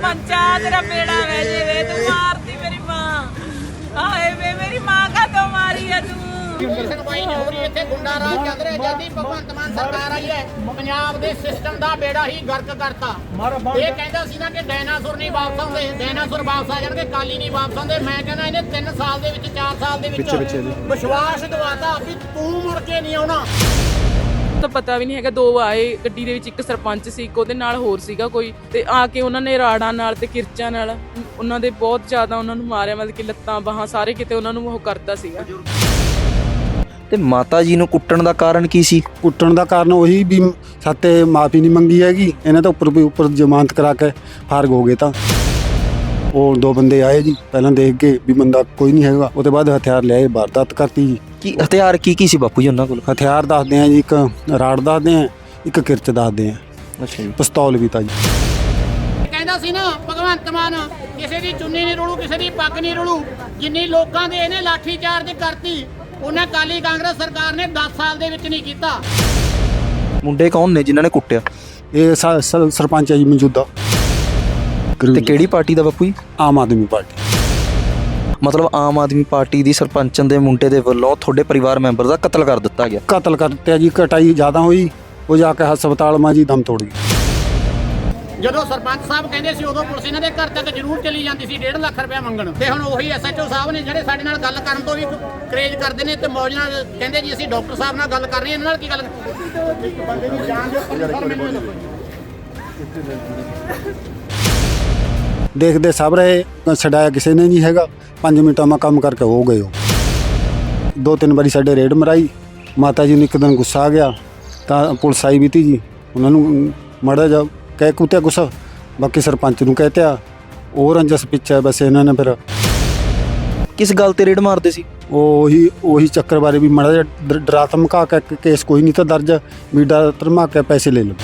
ਸਰਪੰਚਾ ਤੇਰਾ ਬੇੜਾ ਵਹਿ ਜੇ ਵੇ ਤੂੰ ਮਾਰਦੀ ਮੇਰੀ ਮਾਂ। ਹਾਏ ਵੇ ਮੇਰੀ ਮਾਂ ਕਾ ਤੋਂ ਮਾਰੀ ਆ ਤੂੰ? ਸੁਣਵਾਈ ਨਹੀਂ ਹੋ ਰਹੀ ਇੱਥੇ ਗੁੰਡਾ ਰਾਜ ਚੱਲ ਰਿਹਾ ਜਲਦੀ ਭਗਵੰਤ ਮਾਨ ਸਰਕਾਰ ਆਈ ਹੈ। ਪੰਜਾਬ ਦੇ ਸਿਸਟਮ ਦਾ ਬੇੜਾ ਹੀ ਗਰਕ ਕਰਤਾ। ਇਹ ਕਹਿੰਦਾ ਸੀ ਨਾ ਕਿ ਡਾਇਨਾਸੌਰ ਨਹੀਂ ਵਾਪਸ ਆਉਂਦੇ ਡਾਇਨਾਸੌਰ ਵਾਪਸ ਆ ਜਾਣਗੇ ਕਾਲੀ ਨਹੀਂ ਵਾਪਸ ਆਉਂਦੇ। ਮੈਂ ਕਹਿੰਦਾ ਇਹਨੇ 3 ਸਾਲ ਦੇ ਵਿੱਚ 4 ਸਾਲ ਦੇ ਵਿੱਚ ਵਿਸ਼ਵਾਸ ਦਿਵਾਤਾ ਵੀ ਤੂੰ ਮੁੜ ਕੇ ਨਹੀਂ ਆਉਣਾ। ਤਾਂ ਪਤਾ ਵੀ ਨਹੀਂ ਹੈਗਾ ਦੋ ਆਏ ਗੱਡੀ ਦੇ ਵਿੱਚ ਇੱਕ ਸਰਪੰਚ ਸੀ ਇੱਕ ਉਹਦੇ ਨਾਲ ਹੋਰ ਸੀਗਾ ਕੋਈ। ਤੇ ਆ ਕੇ ਉਹਨਾਂ ਨੇ ਰਾੜਾਂ ਨਾਲ ਤੇ ਕਿਰਚਾਂ ਨਾਲ ਉਹਨਾਂ ਦੇ ਬਹੁਤ ਜ਼ਿਆਦਾ ਉਹਨਾਂ ਨੂੰ ਮਾਰਿਆ ਮਤਲਬ ਕਿ ਲੱਤਾਂ ਬਾਹਾਂ ਸਾਰੇ ਕਿਤੇ ਉਹਨਾਂ ਨੂੰ ਉਹ ਕਰਦਾ ਸੀਗਾ। ਤੇ ਮਾਤਾ ਜੀ ਨੂੰ ਕੁੱਟਣ ਦਾ ਕਾਰਨ ਕੀ ਸੀ? ਕੁੱਟਣ ਦਾ ਕਾਰਨ ਉਹੀ ਵੀ ਸਾਤੇ ਮਾਫੀ ਨਹੀਂ ਮੰਗੀ ਹੈਗੀ ਇਹਨਾਂ ਤਾਂ ਉੱਪਰ ਉੱਪਰ ਜ਼ਮਾਨਤ ਕਰਾ ਕੇ ਫਾਰਗ ਹੋ ਗਏ ਤਾਂ। ਉਹ ਦੋ ਬੰਦੇ ਆਏ ਜੀ ਪਹਿਲਾਂ ਦੇਖ ਕੇ ਵੀ ਬੰਦਾ ਕੋਈ ਨਹੀਂ ਹੈਗਾ ਉਹਦੇ ਬਾਅਦ ਹਥਿਆਰ ਲਿਆਏ ਵਾਰਦਾਤ ਕਰਤੀ ਜੀ। ਕੀ ਹਥਿਆਰ ਕੀ ਕੀ ਸੀ ਬਾਪੂ ਜੀ ਉਹਨਾਂ ਕੋਲ? ਹਥਿਆਰ ਦੱਸਦੇ ਆ ਜੀ ਇੱਕ ਰਾੜ ਦੱਸਦੇ ਆ ਇੱਕ ਕਿਰਚ ਦੱਸਦੇ ਆ ਅੱਛਾ ਜੀ। ਪਿਸਤੌਲ ਵੀ ਤਾਂ ਜੀ। ਕਹਿੰਦਾ ਸੀ ਨਾ ਭਗਵੰਤ ਮਾਨ ਕਿਸੇ ਦੀ ਚੁੰਨੀ ਨਹੀਂ ਰੁਲੂ ਕਿਸੇ ਦੀ ਪੱਗ ਨਹੀਂ ਰੁਲੂ ਜਿੰਨੀ ਲੋਕਾਂ ਦੇ ਇਹਨੇ ਲਾਠੀ ਚਾਰਜ ਕਰਤੀ ਉਹਨਾਂ ਕਾਲੀ ਕਾਂਗਰਸ ਸਰਕਾਰ ਨੇ 10 ਸਾਲ ਦੇ ਵਿੱਚ ਨਹੀਂ ਕੀਤਾ। ਮੁੰਡੇ ਕੌਣ ਨੇ ਜਿਨ੍ਹਾਂ ਨੇ ਕੁੱਟਿਆ? ਇਹ ਸ- ਸ- ਸਰਪੰਚ ਹੈ ਜੀ ਮੌਜੂਦਾ। ਤੇ ਕਿਹੜੀ ਪਾਰਟੀ ਦਾ ਬਾਪੂ ਜੀ? ਆਮ ਆਦਮੀ ਪਾਰਟੀ। ਮਤਲਬ ਆਮ ਆਦਮੀ ਪਾਰਟੀ ਦੀ ਸਰਪੰਚਨ ਦੇ ਮੁੰਡੇ ਦੇ ਵੱਲੋਂ ਤੁਹਾਡੇ ਪਰਿਵਾਰ ਮੈਂਬਰ ਦਾ ਕਤਲ ਕਰ ਦਿੱਤਾ ਗਿਆ। ਕਤਲ ਕਰਤੇ ਜੀ ਕਟਾਈ ਜ਼ਿਆਦਾ ਹੋਈ ਉਹ ਜਾ ਕੇ ਹਸਪਤਾਲ ਮਾ ਜੀ ਦਮ ਤੋੜ ਗਈ ਜਦੋਂ ਸਰਪੰਚ ਸਾਹਿਬ ਕਹਿੰਦੇ ਸੀ ਉਦੋਂ ਪੁਲਿਸ ਇਹਨਾਂ ਦੇ ਘਰ ਤੱਕ ਜ਼ਰੂਰ ਚਲੀ ਜਾਂਦੀ ਸੀ 1.5 ਲੱਖ ਰੁਪਏ ਮੰਗਣ। ਤੇ ਹੁਣ ਉਹੀ ਐਸਐਚਓ ਸਾਹਿਬ ਨੇ ਜਿਹੜੇ ਸਾਡੇ ਨਾਲ ਗੱਲ ਕਰਨ ਤੋਂ ਵੀ ਕਰੇਜ ਕਰਦੇ ਨੇ ਤੇ ਮੌਜ ਨਾਲ ਕਹਿੰਦੇ ਜੀ ਅਸੀਂ ਡਾਕਟਰ ਸਾਹਿਬ ਨਾਲ ਗੱਲ ਕਰ ਰਹੇ ਹਾਂ ਇਹਨਾਂ ਨਾਲ ਕੀ ਗੱਲ ਇੱਕ ਬੰਦੇ ਦੀ ਜਾਨ ਦੇ ਉੱਪਰ ਸਰ ਮੈਨੂੰ ਦੇਖਦੇ ਸਭ ਰਹੇ ਛਡਾਇਆ ਕਿਸੇ ਨੇ ਨਹੀਂ ਹੈਗਾ। 5 ਮਿੰਟਾਂ ਮਾ ਕੰਮ ਕਰਕੇ ਹੋ ਗਏ ਉਹ। ਦੋ ਤਿੰਨ ਵਾਰੀ ਸਾਡੇ ਰੇਡ ਮਰਾਈ ਮਾਤਾ ਜੀ ਨੂੰ ਇੱਕ ਦਿਨ ਗੁੱਸਾ ਆ ਗਿਆ। ਤਾਂ ਪੁਲਿਸ ਆਈ ਵੀ ਤੀ ਜੀ। ਉਹਨਾਂ ਨੂੰ ਮੜਾ ਜਾ ਕਹਿ ਕੁੱਤਿਆ ਕੁਛ। ਬਾਕੀ ਸਰਪੰਚ ਨੂੰ ਕਹਿਤਿਆ ਉਹ ਰੰਜਸ ਪਿੱਛੇ ਬਸ ਇਹਨਾਂ ਨੇ ਫਿਰ। ਕਿਸ ਗੱਲ ਤੇ ਰੇਡ ਮਾਰਦੇ ਸੀ? ਉਹੀ ਉਹੀ ਚੱਕਰ ਬਾਰੇ ਵੀ ਮੜਾ ਜਾ ਡਰਾ ਧਮਕਾ ਕੇ ਕਿ ਕੇਸ ਕੋਈ ਨਹੀਂ ਤਾਂ ਦਰਜ। ਵੀ ਡਰਾ ਧਮਕਾ ਕੇ ਪੈਸੇ ਲੈ ਲਓ।